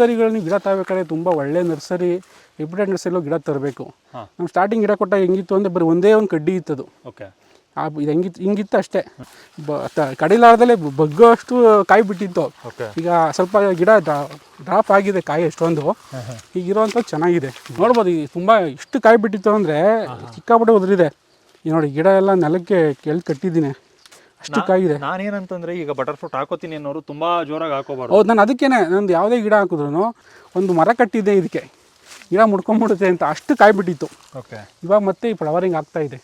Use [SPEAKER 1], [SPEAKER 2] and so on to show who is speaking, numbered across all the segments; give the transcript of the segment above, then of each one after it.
[SPEAKER 1] ನರ್ಸರಿಗಳನ್ನ ಗಿಡ ತಗೋಬೇಕಾದ್ರೆ ತುಂಬ ಒಳ್ಳೆ ನರ್ಸರಿ ರೆಪ್ಯೂಟೆಡ್ ನರ್ಸರಿಲೋ ಗಿಡ ತರಬೇಕು. ನಮ್ಮ ಸ್ಟಾರ್ಟಿಂಗ್ ಗಿಡ ಕೊಟ್ಟಾಗ ಹೆಂಗಿತ್ತು ಅಂದರೆ ಬರೀ ಒಂದೇ ಒಂದು ಕಡ್ಡಿ ಇತ್ತದು.
[SPEAKER 2] ಓಕೆ.
[SPEAKER 1] ಆ ಇದು ಹೆಂಗಿತ್ತು ಹಿಂಗಿತ್ತು ಅಷ್ಟೇ. ಬ ತ- ಕಡಿಲಾರ್ದಲ್ಲೇ ಬಗ್ಗೋ ಅಷ್ಟು ಕಾಯಿ ಬಿಟ್ಟಿತ್ತು. ಈಗ ಸ್ವಲ್ಪ ಗಿಡ ಡ್ರಾಪ್ ಆಗಿದೆ ಕಾಯಿ ಅಷ್ಟೊಂದು ಈಗ ಚೆನ್ನಾಗಿದೆ. ನೋಡ್ಬೋದು ಈಗ ತುಂಬ ಇಷ್ಟು ಕಾಯಿ ಬಿಟ್ಟಿತ್ತು ಅಂದರೆ ಸಿಕ್ಕಾಪಟ್ಟೆ ಉದುರಿದೆ. ಈ ನೋಡಿ ಗಿಡ ಎಲ್ಲ ನೆಲಕ್ಕೆ ಕೆಳಗೆ ಕಟ್ಟಿದ್ದೀನಿ. ಅಷ್ಟು ಕಾಯಿ ಇದೆ
[SPEAKER 2] ನಾನೇನಂತಂದ್ರೆ ಈಗ ಬಟರ್ ಫ್ರೂಟ್ ಹಾಕೋತೀನಿ ಅನ್ನೋರು ತುಂಬಾ ಜೋರಾಗಿ ಹಾಕೋಬಾರ್ದು.
[SPEAKER 1] ಹೌದು ನಾನು ಅದಕ್ಕೇನೆ ನಂದು ಯಾವುದೇ ಗಿಡ ಹಾಕಿದ್ರು ಒಂದು ಮರ ಕಟ್ಟಿದ್ದೆ ಇದಕ್ಕೆ. ಗಿಡ ಮುಡ್ಕೊಂಡ್ಬಿಡುತ್ತೆ ಅಂತ ಅಷ್ಟು ಕಾಯ್ಬಿಟ್ಟಿತ್ತು.
[SPEAKER 2] ಓಕೆ
[SPEAKER 1] ಇವಾಗ ಮತ್ತೆ ಈ ಫ್ಲವರಿಂಗ್ ಆಗ್ತಾ ಇದೆ.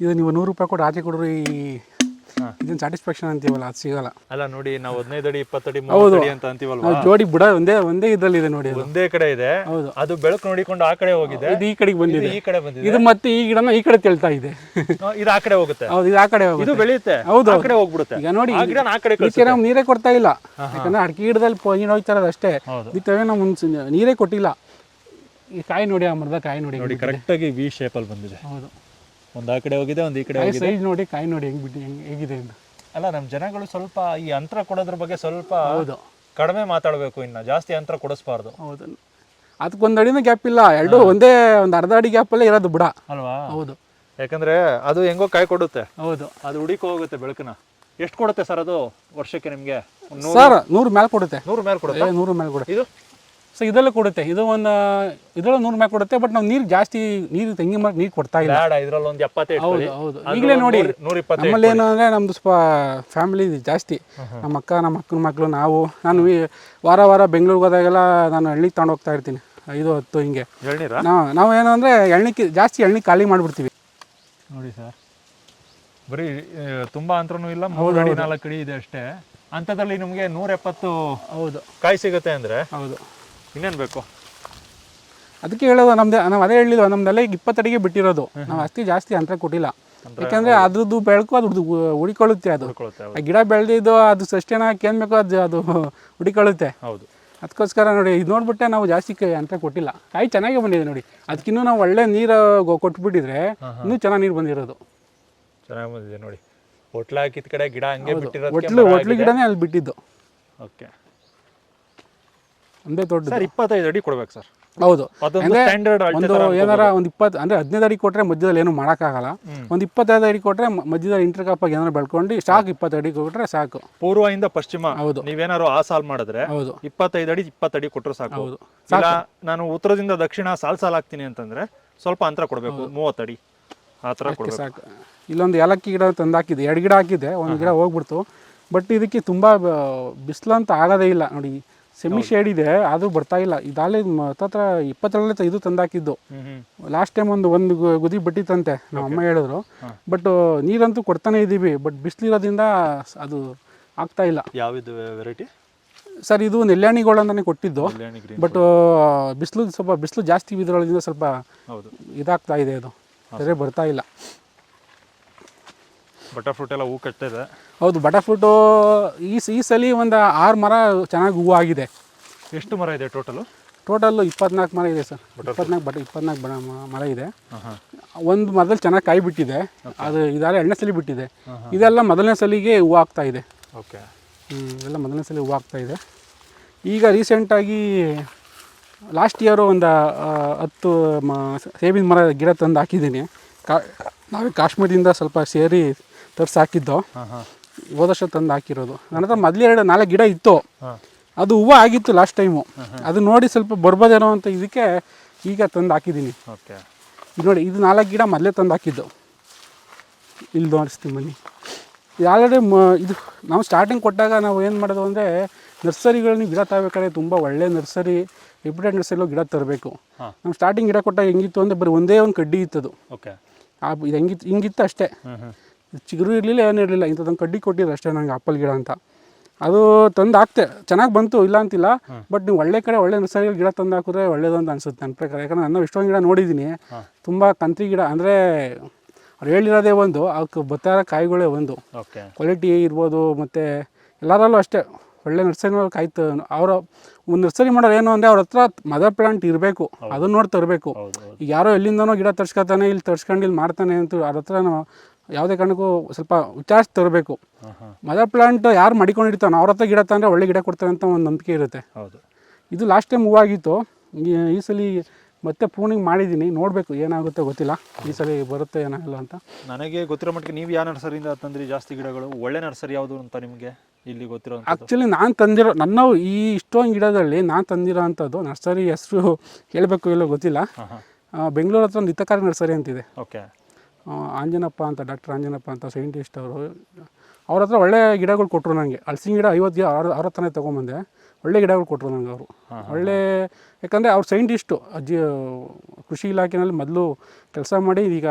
[SPEAKER 1] ಇದು ನೀವು ನೂರು ರೂಪಾಯಿ ಕೊಟ್ಟು ಆಚೆ ಕೊಡ್ರಿ. ಇದನ್ನ ಸ್ಯಾಟಿಸ್ಫ್ಯಾಕ್ಷನ್ ಅಂತೀವಲ್ಲ ಅದು ಸಿಗಲ್ಲ.
[SPEAKER 2] ಅಲ್ಲ ನೋಡಿ ನಾವು ಹದಿನೈದು ಅಡಿ ಇಪ್ಪತ್ತಡಿ
[SPEAKER 1] ಹೌದು.
[SPEAKER 2] ಅಡಿ ಅಂತ ಅಂತೀವಲ್ವಾ?
[SPEAKER 1] ನಾವು ಜೋಡಿ ಬುಡ ಒಂದೇ ಒಂದೇ ಇದರಲ್ಲಿದೆ ನೋಡಿ ಅದು.
[SPEAKER 2] ಒಂದೇ ಕಡೆ ಇದೆ.
[SPEAKER 1] ಹೌದು.
[SPEAKER 2] ಅದು ಬೆಳಕು ನೋಡಿಕೊಂಡು ಆ ಕಡೆ ಹೋಗಿದೆ.
[SPEAKER 1] ಇದು ಈ ಕಡೆಗೆ
[SPEAKER 2] ಇದು
[SPEAKER 1] ಬಂದಿದೆ
[SPEAKER 2] ಈ ಕಡೆ ಬಂದಿದೆ.
[SPEAKER 1] ಇದು ಮತ್ತೆ ಈ ಗಿಡನ ಈ ಕಡೆ ತೆಳ್ತಾ ಇದೆ.
[SPEAKER 2] ಆ, ಇದು ಆ ಕಡೆ ಹೋಗುತ್ತೆ.
[SPEAKER 1] ಹೌದು ಇದು ಆ ಕಡೆ
[SPEAKER 2] ಇದು
[SPEAKER 1] ಹೋಗುತ್ತೆ
[SPEAKER 2] ಬೆಳೆಯುತ್ತೆ.
[SPEAKER 1] ಹೌದು,
[SPEAKER 2] ಆ
[SPEAKER 1] ಹೌದು.
[SPEAKER 2] ಕಡೆ ಹೋಗ್ಬಿಡುತ್ತೆ.
[SPEAKER 1] ಈಗ ನೋಡಿ
[SPEAKER 2] ಆ ಗಿಡನ ಆ ಕಡೆ
[SPEAKER 1] ಇದಕ್ಕೆ ನಾವು ನೀರೇ ಕೊಡ್ತಾ ಇಲ್ಲ. ಯಾಕಂದ್ರೆ ಅಡಿಕೆ ಗಿಡದಲ್ಲಿ ನೀರು ಹೋಗ್ತಾ ಇರೋದು ಅಷ್ಟೇ.
[SPEAKER 2] ಹೌದು.
[SPEAKER 1] ಇದಕ್ಕೆ ನಾವು ನೀರೇ ಕೊಟ್ಟಿಲ್ಲ. ಈ ಕಾಯಿ ನೋಡಿ ಆ ಮರದ ಕಾಯಿ ನೋಡಿ
[SPEAKER 2] ನೋಡಿ ಕರೆಕ್ಟ್ ಆಗಿ ವಿ ಶೇಪಲ್ಲಿ ಅಲ್ಲಿ ಬಂದಿದೆ.
[SPEAKER 1] ಹೌದು.
[SPEAKER 2] ಒಂದ್ ಆ ಕಡೆ ಹೋಗಿದೆ ಒಂದು ಈ ಕಡೆ ಹೋಗಿದೆ.
[SPEAKER 1] ಸೈಜ್ ನೋಡಿ ಕಾಯಿ ನೋಡಿ ಹೆಂಗ್ ಬಿಟ್ಟು ಹೆಂಗ್ ಹೇಗಿದೆ ಅಂತ.
[SPEAKER 2] ಅಲ್ಲ ನಮ್ಮ ಜನಗಳು ಸ್ವಲ್ಪ ಈ ಅಂತರ ಕೊಡೋದ್ರ ಬಗ್ಗೆ ಸ್ವಲ್ಪ
[SPEAKER 1] ಹೌದು.
[SPEAKER 2] ಕಡಿಮೆ ಮಾತಾಡಬೇಕು ಇನ್ನ ಜಾಸ್ತಿ ಅಂತರ ಕೊಡಿಸ್ಬಾರ್ದು.
[SPEAKER 1] ಹೌದು. ಅದಕ್ಕೊಂದು ಅಡಿನೂ ಗ್ಯಾಪ್ ಇಲ್ಲ ಎರಡು ಒಂದೇ ಒಂದು ಅರ್ಧ ಅಡಿ ಗ್ಯಾಪಲ್ಲೇ ಇರೋದು ಬಿಡ.
[SPEAKER 2] ಅಲ್ವಾ?
[SPEAKER 1] ಹೌದು.
[SPEAKER 2] ಯಾಕಂದ್ರೆ ಅದು ಹೆಂಗೋ ಕಾಯಿ ಕೊಡುತ್ತೆ.
[SPEAKER 1] ಹೌದು.
[SPEAKER 2] ಅದು ಹುಡಿಕೋ ಹೋಗುತ್ತೆ ಬೆಳಕನ ಎಷ್ಟು ಕೊಡುತ್ತೆ ಸರ್ ಅದು ವರ್ಷಕ್ಕೆ ನಿಮ್ಗೆ?
[SPEAKER 1] ಸರ್ ನೂರು ಮೇಲೆ ಕೊಡುತ್ತೆ.
[SPEAKER 2] ನೂರು ಮೇಲೆ ಕೊಡುತ್ತೆ?
[SPEAKER 1] ನೂರು ಮೇಲೆ ಕೊಡುತ್ತೆ.
[SPEAKER 2] ಇದು?
[SPEAKER 1] ಸೊ ಇದೆಲ್ಲ ಕೊಡುತ್ತೆ. ಇದು ಒಂದು ಇದ್ರಲ್ಲಿ ನೂರು ಮ್ಯಾಕ್ ಕೊಡುತ್ತೆ ಬಟ್ ನಾವು ನೀರು ಜಾಸ್ತಿ ನೀರು ತೆಂಗಿನ ಮರಕ್ಕೆ ನೀರು ಕೊಡ್ತಾ ಇಲ್ಲ.
[SPEAKER 2] ಬೇಡ ಇದ್ರಲ್ಲಿ ಒಂದು ಎಪ್ಪತ್ತೈದು
[SPEAKER 1] ಹೌದು ಹೌದು. ಈಗಲೇ ನೋಡಿ
[SPEAKER 2] ನೂರ ಇಪ್ಪತ್ತು
[SPEAKER 1] ನಮ್ಮಲ್ಲಿ ಏನು ಅಂದರೆ ನಮ್ಮದು ಸ್ವಲ್ಪ ಫ್ಯಾಮಿಲಿ ಜಾಸ್ತಿ. ನಮ್ಮ ಅಕ್ಕ ನಮ್ಮ ಅಕ್ಕನ ಮಕ್ಕಳು ನಾವು ನಾನು ಈ ವಾರ ವಾರ ಬೆಂಗಳೂರಿಗೆ ಹೋದಾಗೆಲ್ಲ ನಾನು ಹಳ್ಳಿಗೆ ತಗೊಂಡು ಹೋಗ್ತಾ ಇರ್ತೀನಿ. ಐದು ಹತ್ತು ಹಿಂಗೆ.
[SPEAKER 2] ಎಳ್ನೀರ?
[SPEAKER 1] ನಾವು ನಾವು ಏನು ಅಂದರೆ ಎಣ್ಣೆ ಜಾಸ್ತಿ ಎಣ್ಣೆ ಖಾಲಿ ಮಾಡಿಬಿಡ್ತೀವಿ.
[SPEAKER 2] ನೋಡಿ ಸರ್. ಬರೀ ಆ, ತುಂಬಾ ಅಂತರನೂ ಇಲ್ಲ ಮೂರು ಅಡಿ ನಾಲ್ಕು ಅಡಿ ಇದೆ ಅಷ್ಟೇ. ಅಂಥದ್ರಲ್ಲಿ ನಿಮಗೆ ನೂರ ಎಪ್ಪತ್ತು
[SPEAKER 1] ಹೌದು.
[SPEAKER 2] ಕಾಯಿ ಸಿಗುತ್ತೆ ಅಂದ್ರೆ?
[SPEAKER 1] ಹೌದು.
[SPEAKER 2] ಇನ್ನೇನು ಬೇಕು?
[SPEAKER 1] ಅದಕ್ಕೆ ಹೇಳೋದು ನಮ್ದು ನಾವು ಅದೇ ಹೇಳಿದ್ವಿ ನಮ್ದೆಲ್ಲ ಈಗ ಇಪ್ಪತ್ತಡಿಗೆ ಬಿಟ್ಟಿರೋದು. ನಾವು ಅಷ್ಟೇ ಜಾಸ್ತಿ ಅಂತರ ಕೊಟ್ಟಿಲ್ಲ. ಯಾಕಂದರೆ ಅದ್ರದ್ದು ಬೆಳಕು ಅದು. ಉಳಿಕೊಳ್ಳುತ್ತೆ ಅದು ಆ ಗಿಡ ಬೆಳೆದಿದ್ದು ಅದು ಸಸ್ಯನ ಕೇನ್ಬೇಕು ಅದು ಅದು ಹುಡಿಕೊಳ್ಳುತ್ತೆ
[SPEAKER 2] ಹೌದು.
[SPEAKER 1] ಅದಕ್ಕೋಸ್ಕರ ನೋಡಿ ಇದು ನೋಡ್ಬಿಟ್ಟೆ ನಾವು ಜಾಸ್ತಿ ಅಂತ ಕೊಟ್ಟಿಲ್ಲ. ಕಾಯಿ ಚೆನ್ನಾಗಿ ಬಂದಿದೆ ನೋಡಿ. ಅದಕ್ಕಿನ್ನೂ ನಾವು ಒಳ್ಳೆ ನೀರು ಕೊಟ್ಬಿಟ್ಟಿದ್ರೆ ಇನ್ನೂ ಚೆನ್ನಾಗಿ ನೀರು ಬಂದಿರೋದು.
[SPEAKER 2] ಚೆನ್ನಾಗಿ ಬಂದಿದೆ ನೋಡಿ. ಹೋಟ್ಲ ಹಾಕಿದ ಕಡೆ ಗಿಡ ಹಂಗೆ ಹೋಟ್ಲು
[SPEAKER 1] ಹೋಟ್ಲು ಒಟ್ಲು ಗಿಡನೇ ಅಲ್ಲಿ ಬಿಟ್ಟಿದ್ದು.
[SPEAKER 2] ಓಕೆ.
[SPEAKER 1] ಒಂದೇ ದೊಡ್ಡ
[SPEAKER 2] ಸರ್ ಇಪ್ಪತ್ತೈದು ಅಡಿ ಕೊಡ್ಬೇಕು ಸರ್.
[SPEAKER 1] ಹೌದು. ಅಂದ್ರೆ ಒಂದು ಏನಾರ ಒಂದು ಇಪ್ಪತ್ತು ಅಂದ್ರೆ ಹದಿನೈದು ಅಡಿ ಕೊಟ್ರೆ ಮಧ್ಯದಲ್ಲಿ ಏನು ಮಾಡೋಕ್ಕಾಗಲ್ಲ. ಒಂದು ಇಪ್ಪತ್ತೈದು ಅಡಿ ಕೊಟ್ರೆ ಮಧ್ಯದಲ್ಲಿ ಇಂಟರ್ ಆಗಿ ಏನಾರು ಬೆಳ್ಕೊಂಡು ಸಾಕು ಇಪ್ಪತ್ತು ಅಡಿ ಕೊಟ್ರೆ ಸಾಕು.
[SPEAKER 2] ಪೂರ್ವದಿಂದ ಪಶ್ಚಿಮ
[SPEAKER 1] ಹೌದು.
[SPEAKER 2] ನೀವೇನಾರು ಆ ಸಾಲ್ ಮಾಡಿದ್ರೆ
[SPEAKER 1] ಹೌದು.
[SPEAKER 2] ಇಪ್ಪತ್ತೈದು ಅಡಿ ಇಪ್ಪತ್ತಡಿ ಕೊಟ್ಟರು ಸಾಕು.
[SPEAKER 1] ಹೌದು.
[SPEAKER 2] ನಾನು ಉತ್ತರದಿಂದ ದಕ್ಷಿಣ ಸಾಲ್ ಸಾಲ್ ಹಾಕ್ತೀನಿ ಅಂತಂದ್ರೆ ಸ್ವಲ್ಪ ಅಂತರ ಕೊಡಬೇಕು ಮೂವತ್ತಡಿ ಆ ಥರ
[SPEAKER 1] ಸಾಕು. ಇಲ್ಲೊಂದು ಏಲಕ್ಕಿ ಗಿಡ ತಂದು ಹಾಕಿದೆ ಎರಡು ಗಿಡ ಹಾಕಿದೆ ಒಂದು ಗಿಡ ಹೋಗ್ಬಿಡ್ತು. ಬಟ್ ಇದಕ್ಕೆ ತುಂಬ ಬಿಸಿಲಂತ ಆಗೋದೇ ಇಲ್ಲ. ನೋಡಿ ಸೆಮಿ ಶೇಡ್ ಇದೆ ಅದು ಬರ್ತಾ ಇಲ್ಲ. ಇದಾಲೆ ಹತ್ತತ್ರ ಇಪ್ಪತ್ತರಲ್ಲೇ ಇದು ತಂದು ಹಾಕಿದ್ದು
[SPEAKER 2] ಹ್ಮ್ ಹ್ಮ್.
[SPEAKER 1] ಲಾಸ್ಟ್ ಟೈಮ್ ಒಂದು ಒಂದು ಗುದಿ ಬಿಟ್ಟಿತ್ತಂತೆ ನಮ್ಮ ಅಮ್ಮ ಹೇಳಿದ್ರು. ಬಟ್ ನೀರಂತೂ ಕೊಡ್ತಾನೆ ಇದ್ದೀವಿ ಬಟ್ ಬಿಸಿಲಿರೋದ್ರಿಂದ ಅದು ಆಗ್ತಾ ಇಲ್ಲ.
[SPEAKER 2] ಯಾವಿದು ವೆರೈಟಿ
[SPEAKER 1] ಸರ್ ಇದು ನೆಲ್ಯಾಣಿಗಳು ಅಂತಾನೆ ಕೊಟ್ಟಿದ್ದು. ಬಟ್ ಬಿಸಿಲು ಸ್ವಲ್ಪ ಬಿಸಿಲು ಜಾಸ್ತಿ ಬಿದ್ದಿರೋದ್ರಿಂದ ಸ್ವಲ್ಪ ಇದಾಗ್ತಾ ಇದೆ ಅದು. ಸರಿ ಬರ್ತಾ ಇಲ್ಲ.
[SPEAKER 2] ಬಟರ್ ಫ್ರೂಟ್ ಎಲ್ಲ ಹೂ ಕಟ್ತಾ ಇದೆ
[SPEAKER 1] ಹೌದು ಬಟರ್ ಫ್ರೂಟು ಈ ಈ ಸಲ ಒಂದು ಆರು ಮರ ಚೆನ್ನಾಗಿ ಹೂವು ಆಗಿದೆ.
[SPEAKER 2] ಎಷ್ಟು ಮರ ಇದೆ ಟೋಟಲು
[SPEAKER 1] ಟೋಟಲ್ಲು ಇಪ್ಪತ್ನಾಲ್ಕು ಮರ ಇದೆ ಸರ್. ಇಪ್ಪತ್ನಾಲ್ಕು ಬಟ ಇಪ್ಪತ್ನಾಲ್ಕು ಬಡ ಮರ ಇದೆ. ಒಂದು ಮರದಲ್ಲಿ ಚೆನ್ನಾಗಿ ಕಾಯಿ ಬಿಟ್ಟಿದೆ. ಅದು ಇದಾರೆ ಎಣ್ಣೆ ಸಲ ಬಿಟ್ಟಿದೆ. ಇದೆಲ್ಲ ಮೊದಲನೇ ಸಲಿಗೆ ಹೂವು ಆಗ್ತಾ ಇದೆ.
[SPEAKER 2] ಓಕೆ
[SPEAKER 1] ಹ್ಞೂ ಇದೆಲ್ಲ ಮೊದಲನೇ ಸಲ ಹೂವು ಆಗ್ತಾ ಇದೆ. ಈಗ ರೀಸೆಂಟಾಗಿ ಲಾಸ್ಟ್ ಇಯರು ಒಂದು ಹತ್ತು ಮ ಸೇಬಿನ ಮರ ಗಿಡ ತಂದು ಹಾಕಿದ್ದೀನಿ. ಕಾ ನಾವೇ ಕಾಶ್ಮೀರದಿಂದ ಸ್ವಲ್ಪ ಸೇರಿ ತರ್ಸಿ ಹಾಕಿದ್ದು? ಹೋದ ವರ್ಷ ತಂದು ಹಾಕಿರೋದು. ನನ್ನ ಹತ್ರ ಮೊದಲೇ ಎರಡು ನಾಲ್ಕು ಗಿಡ ಇತ್ತು. ಅದು ಹೂವು ಆಗಿತ್ತು ಲಾಸ್ಟ್ ಟೈಮು ಅದು ನೋಡಿ ಸ್ವಲ್ಪ ಬರ್ಬೋದೇನೋ ಅಂತ ಇದಕ್ಕೆ ಈಗ ತಂದು ಹಾಕಿದ್ದೀನಿ. ಇದು ನೋಡಿ ಇದು ನಾಲ್ಕು ಗಿಡ ಮೊದಲೇ ತಂದು ಹಾಕಿದ್ದು. ಇಲ್ಲಿ ತೋರಿಸ್ತೀನಿ ಬನ್ನಿ. ಆಲ್ರೆಡಿ ಮ ಇದು ನಾವು ಸ್ಟಾರ್ಟಿಂಗ್ ಕೊಟ್ಟಾಗ ನಾವು ಏನು ಮಾಡೋದು ಅಂದರೆ ನರ್ಸರಿಗಳನ್ನ ಗಿಡ ತಗೋಬೇಕಾದ್ರೆ ತುಂಬ ಒಳ್ಳೆ ನರ್ಸರಿ ರೆಪ್ಯೂಟೆಡ್ ನರ್ಸರಿಲೋ ಗಿಡ ತರಬೇಕು. ನಾವು ಸ್ಟಾರ್ಟಿಂಗ್ ಗಿಡ ಕೊಟ್ಟಾಗ ಹೆಂಗಿತ್ತು ಅಂದರೆ ಬರೀ ಒಂದೇ ಒಂದು ಕಡ್ಡಿ ಇತ್ತದು.
[SPEAKER 2] ಓಕೆ.
[SPEAKER 1] ಆ ಇದು ಹೆಂಗಿತ್ತು ಹಿಂಗಿತ್ತು ಅಷ್ಟೇ. ಚಿಗುರು ಇರಲಿಲ್ಲ ಏನೂ ಇರಲಿಲ್ಲ ಇಂಥದ್ದೊಂದು ಕಡ್ಡಿ ಕೊಟ್ಟಿದ್ರು ಅಷ್ಟೇ ನನಗೆ ಆಪಲ್ ಗಿಡ ಅಂತ. ಅದು ತಂದು ಹಾಕ್ತೆ. ಚೆನ್ನಾಗಿ ಬಂತು ಇಲ್ಲ ಅಂತಿಲ್ಲ ಬಟ್ ನೀವು ಒಳ್ಳೆ ಕಡೆ ಒಳ್ಳೆ ನರ್ಸರಿಯಲ್ಲಿ ಗಿಡ ತಂದು ಹಾಕಿದ್ರೆ ಒಳ್ಳೇದು ಅಂತ ಅನ್ಸುತ್ತೆ ನನ್ನ ಪ್ರಕಾರ. ಯಾಕಂದ್ರೆ ನಾನು ಇಷ್ಟೊಂದು ಗಿಡ ನೋಡಿದ್ದೀನಿ. ತುಂಬ ಕಂತ್ರಿ ಗಿಡ ಅಂದರೆ ಅವ್ರು ಹೇಳಿರೋದೇ ಒಂದು ಅವಕ್ಕೆ ಬತ್ತಾರ ಕಾಯಿಗಳೇ ಒಂದು. ಕ್ವಾಲಿಟಿ ಇರ್ಬೋದು ಮತ್ತು ಎಲ್ಲರಲ್ಲೂ ಅಷ್ಟೇ ಒಳ್ಳೆ ನರ್ಸರಿ ಕಾಯ್ತು. ಅವರ ಒಂದು ನರ್ಸರಿ ಮಾಡೋರು ಏನು ಅಂದರೆ ಅವ್ರ ಹತ್ರ ಮದರ್ ಪ್ಲಾಂಟ್ ಇರಬೇಕು ಅದನ್ನ ನೋಡಿ ತರಬೇಕು. ಈಗ ಯಾರೋ ಎಲ್ಲಿಂದನೋ ಗಿಡ ತರ್ಸ್ಕೊತಾನೆ ಇಲ್ಲಿ ತರ್ಸ್ಕೊಂಡು ಇಲ್ಲಿ ಮಾಡ್ತಾನೆ ಅಂತ ಅವ್ರ ಹತ್ರ ಯಾವುದೇ ಕಾರಣಕ್ಕೂ ಸ್ವಲ್ಪ ವಿಚಾರಿಸಿ ತರಬೇಕು. ಮದರ್ ಪ್ಲಾಂಟ್ ಯಾರು ಮಡಿಕೊಂಡಿರ್ತಾನೆ ಅವ್ರ ಹತ್ರ ಗಿಡ ತಂದರೆ ಒಳ್ಳೆ ಗಿಡ ಕೊಡ್ತಾರೆ ಅಂತ ಒಂದು ನಂಬಿಕೆ ಇರುತ್ತೆ.
[SPEAKER 2] ಹೌದು.
[SPEAKER 1] ಇದು ಲಾಸ್ಟ್ ಟೈಮ್ ಹೂವಾಗಿತ್ತು ಈ ಈ ಸಲ ಮತ್ತೆ ಪ್ರೂನಿಂಗ್ ಮಾಡಿದ್ದೀನಿ. ನೋಡಬೇಕು ಏನಾಗುತ್ತೆ ಗೊತ್ತಿಲ್ಲ. ಈ ಸಲ ಬರುತ್ತೆ ಏನಾಗಲ್ಲ ಅಂತ.
[SPEAKER 2] ನನಗೆ ಗೊತ್ತಿರೋ ಮಟ್ಟಿಗೆ ನೀವು ಯಾವ ನರ್ಸರಿಯಿಂದ ತಂದ್ರಿ ಜಾಸ್ತಿ ಗಿಡಗಳು? ಒಳ್ಳೆ ನರ್ಸರಿ ಯಾವುದು ಅಂತ ನಿಮಗೆ ಇಲ್ಲಿ ಗೊತ್ತಿರೋ
[SPEAKER 1] ಆ್ಯಕ್ಚುಲಿ ನಾನು ತಂದಿರೋ ನನ್ನ ಈ ಇಷ್ಟೊಂದು ಗಿಡದಲ್ಲಿ ನಾನು ತಂದಿರೋ ಅಂಥದ್ದು ನರ್ಸರಿ ಹೆಸರು ಹೇಳಬೇಕು ಇಲ್ಲೋ ಗೊತ್ತಿಲ್ಲ. ಬೆಂಗಳೂರು ಹತ್ರ ಒಂದು ಹಿತಕಾರಿ ನರ್ಸರಿ ಅಂತಿದೆ.
[SPEAKER 2] ಓಕೆ
[SPEAKER 1] ಆಂಜನಪ್ಪ ಅಂತ ಡಾಕ್ಟರ್ ಆಂಜನಪ್ಪ ಅಂತ ಸೈಂಟಿಸ್ಟ್ ಅವರು ಅವ್ರ ಹತ್ರ ಒಳ್ಳೆ ಗಿಡಗಳು ಕೊಟ್ಟರು ನನಗೆ ಹಲಸಿನ ಗಿಡ ಐವತ್ತು ಗಿಡ ಅವ್ರ ಅವ್ರ ಹತ್ರನೇ ತೊಗೊಂಬಂದೆ. ಒಳ್ಳೆ ಗಿಡಗಳು ಕೊಟ್ಟರು ನನಗೆ ಅವರು. ಒಳ್ಳೆ ಯಾಕಂದರೆ ಅವ್ರು ಸೈಂಟಿಸ್ಟು. ಅಜ್ಜಿ ಕೃಷಿ ಇಲಾಖೆನಲ್ಲಿ ಮೊದಲು ಕೆಲಸ ಮಾಡಿ ಈಗ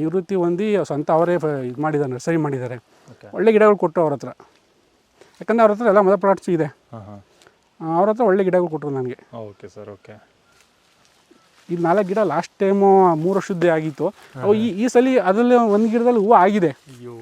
[SPEAKER 1] ನಿವೃತ್ತಿ ಹೊಂದಿ ಸ್ವಂತ ಅವರೇ ಇದು ಮಾಡಿದ್ದಾರೆ ನರ್ಸರಿ ಮಾಡಿದ್ದಾರೆ. ಒಳ್ಳೆ ಗಿಡಗಳು ಕೊಟ್ಟರು ಅವ್ರ ಹತ್ರ. ಯಾಕಂದರೆ ಅವ್ರ ಹತ್ರ ಎಲ್ಲ ಮದ ಪ್ರಾಡಕ್ಟ್ಸ್ ಇದೆ. ಅವ್ರ ಹತ್ರ ಒಳ್ಳೆ ಗಿಡಗಳು ಕೊಟ್ಟರು ನನಗೆ
[SPEAKER 2] ಓಕೆ ಸರ್ ಓಕೆ.
[SPEAKER 1] ಈ ನಾಲ್ಕು ಗಿಡ ಲಾಸ್ಟ್ ಟೈಮು ಮೂರು ವರ್ಷದ್ದೇ ಆಗಿತ್ತು. ಅವು ಈ ಈ ಸಲ ಅದರಲ್ಲಿ ಒಂದು ಗಿಡದಲ್ಲಿ ಹೂವು ಆಗಿದೆ.
[SPEAKER 2] ಅಯ್ಯೋ.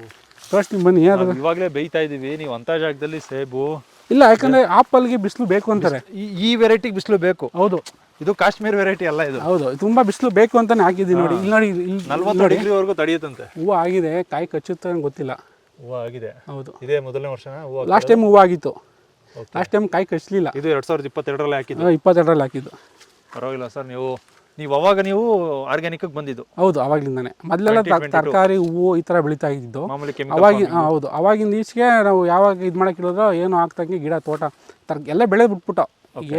[SPEAKER 1] ತೋರಿಸ್ತೀನಿ ಬನ್ನಿ ಅದು
[SPEAKER 2] ಇವಾಗಲೇ ಬೇಯ್ತಾ ಇದ್ದೀವಿ ನೀವು ಅಂತ ಜಾಗದಲ್ಲಿ ಸೇಬು.
[SPEAKER 1] ಇಲ್ಲ ಯಾಕಂದರೆ ಆಪಲ್ಗೆ ಬಿಸಿಲು ಬೇಕು ಅಂತಾರೆ.
[SPEAKER 2] ಈ ಈ ವೆರೈಟಿಗೆ ಬಿಸಿಲು ಬೇಕು.
[SPEAKER 1] ಹೌದು.
[SPEAKER 2] ಇದು ಕಾಶ್ಮೀರ್ ವೆರೈಟಿ ಅಲ್ಲ ಇದು.
[SPEAKER 1] ಹೌದು ತುಂಬಾ ಬಿಸಿಲು ಬೇಕು ಅಂತಾನೆ ಹಾಕಿದ್ದೀನಿ ನೋಡಿ. ಇಲ್ಲಿ ನೋಡಿ ಇಲ್ಲಿ
[SPEAKER 2] ನಲ್ವತ್ತು ಡಿಗ್ರಿವರೆಗೂ ತಡೆಯುತ್ತಂತೆ.
[SPEAKER 1] ಹೂವು ಆಗಿದೆ ಕಾಯಿ ಕಚ್ಚುತ್ತೆ ಅಂತ ಗೊತ್ತಿಲ್ಲ.
[SPEAKER 2] ಹೂವು ಆಗಿದೆ.
[SPEAKER 1] ಹೌದು.
[SPEAKER 2] ಇದೇ ಮೊದಲನೇ ವರ್ಷನ ಹೂವು
[SPEAKER 1] ಲಾಸ್ಟ್ ಟೈಮ್ ಹೂವು ಆಗಿತ್ತು. ಲಾಸ್ಟ್ ಟೈಮ್ ಕಾಯಿ ಕಚ್ಚಲಿಲ್ಲ
[SPEAKER 2] ಇದು ಎರಡ್ ಸಾವಿರದ ಇಪ್ಪತ್ತೆರಡರಲ್ಲಿ ಹಾಕಿದ್ದು.
[SPEAKER 1] ಇಪ್ಪತ್ತೆರಡರಲ್ಲಿ ಹಾಕಿದ್ದು.
[SPEAKER 2] ಪರವಾಗಿಲ್ಲ ಸರ್ ನೀವು ನೀವು ಅವಾಗ ನೀವು ಆರ್ಗ್ಯಾನಿಕ್ ಬಂದಿದ್ದು.
[SPEAKER 1] ಹೌದು ಅವಾಗ್ಲಿಂದಾನೆ. ಮೊದಲೆಲ್ಲ ತರಕಾರಿ ಹೂವು ಈ ಥರ ಬೆಳೀತಾ ಇದ್ದಿದ್ದು.
[SPEAKER 2] ಮಾಮೂಲಿ
[SPEAKER 1] ಅವಾಗಿ ಹಾ, ಹೌದು. ಅವಾಗಿಂದ ಈಚೆಗೆ ನಾವು ಯಾವಾಗ ಇದು ಮಾಡಕ್ಕೆ ಹೇಳಿದ್ರೋ ಏನು ಆಗ್ತಂಗೆ ಗಿಡ ತೋಟ ತರ್ ಎಲ್ಲ ಬೆಳೆ ಬಿಟ್ಬಿಟ್ಟು.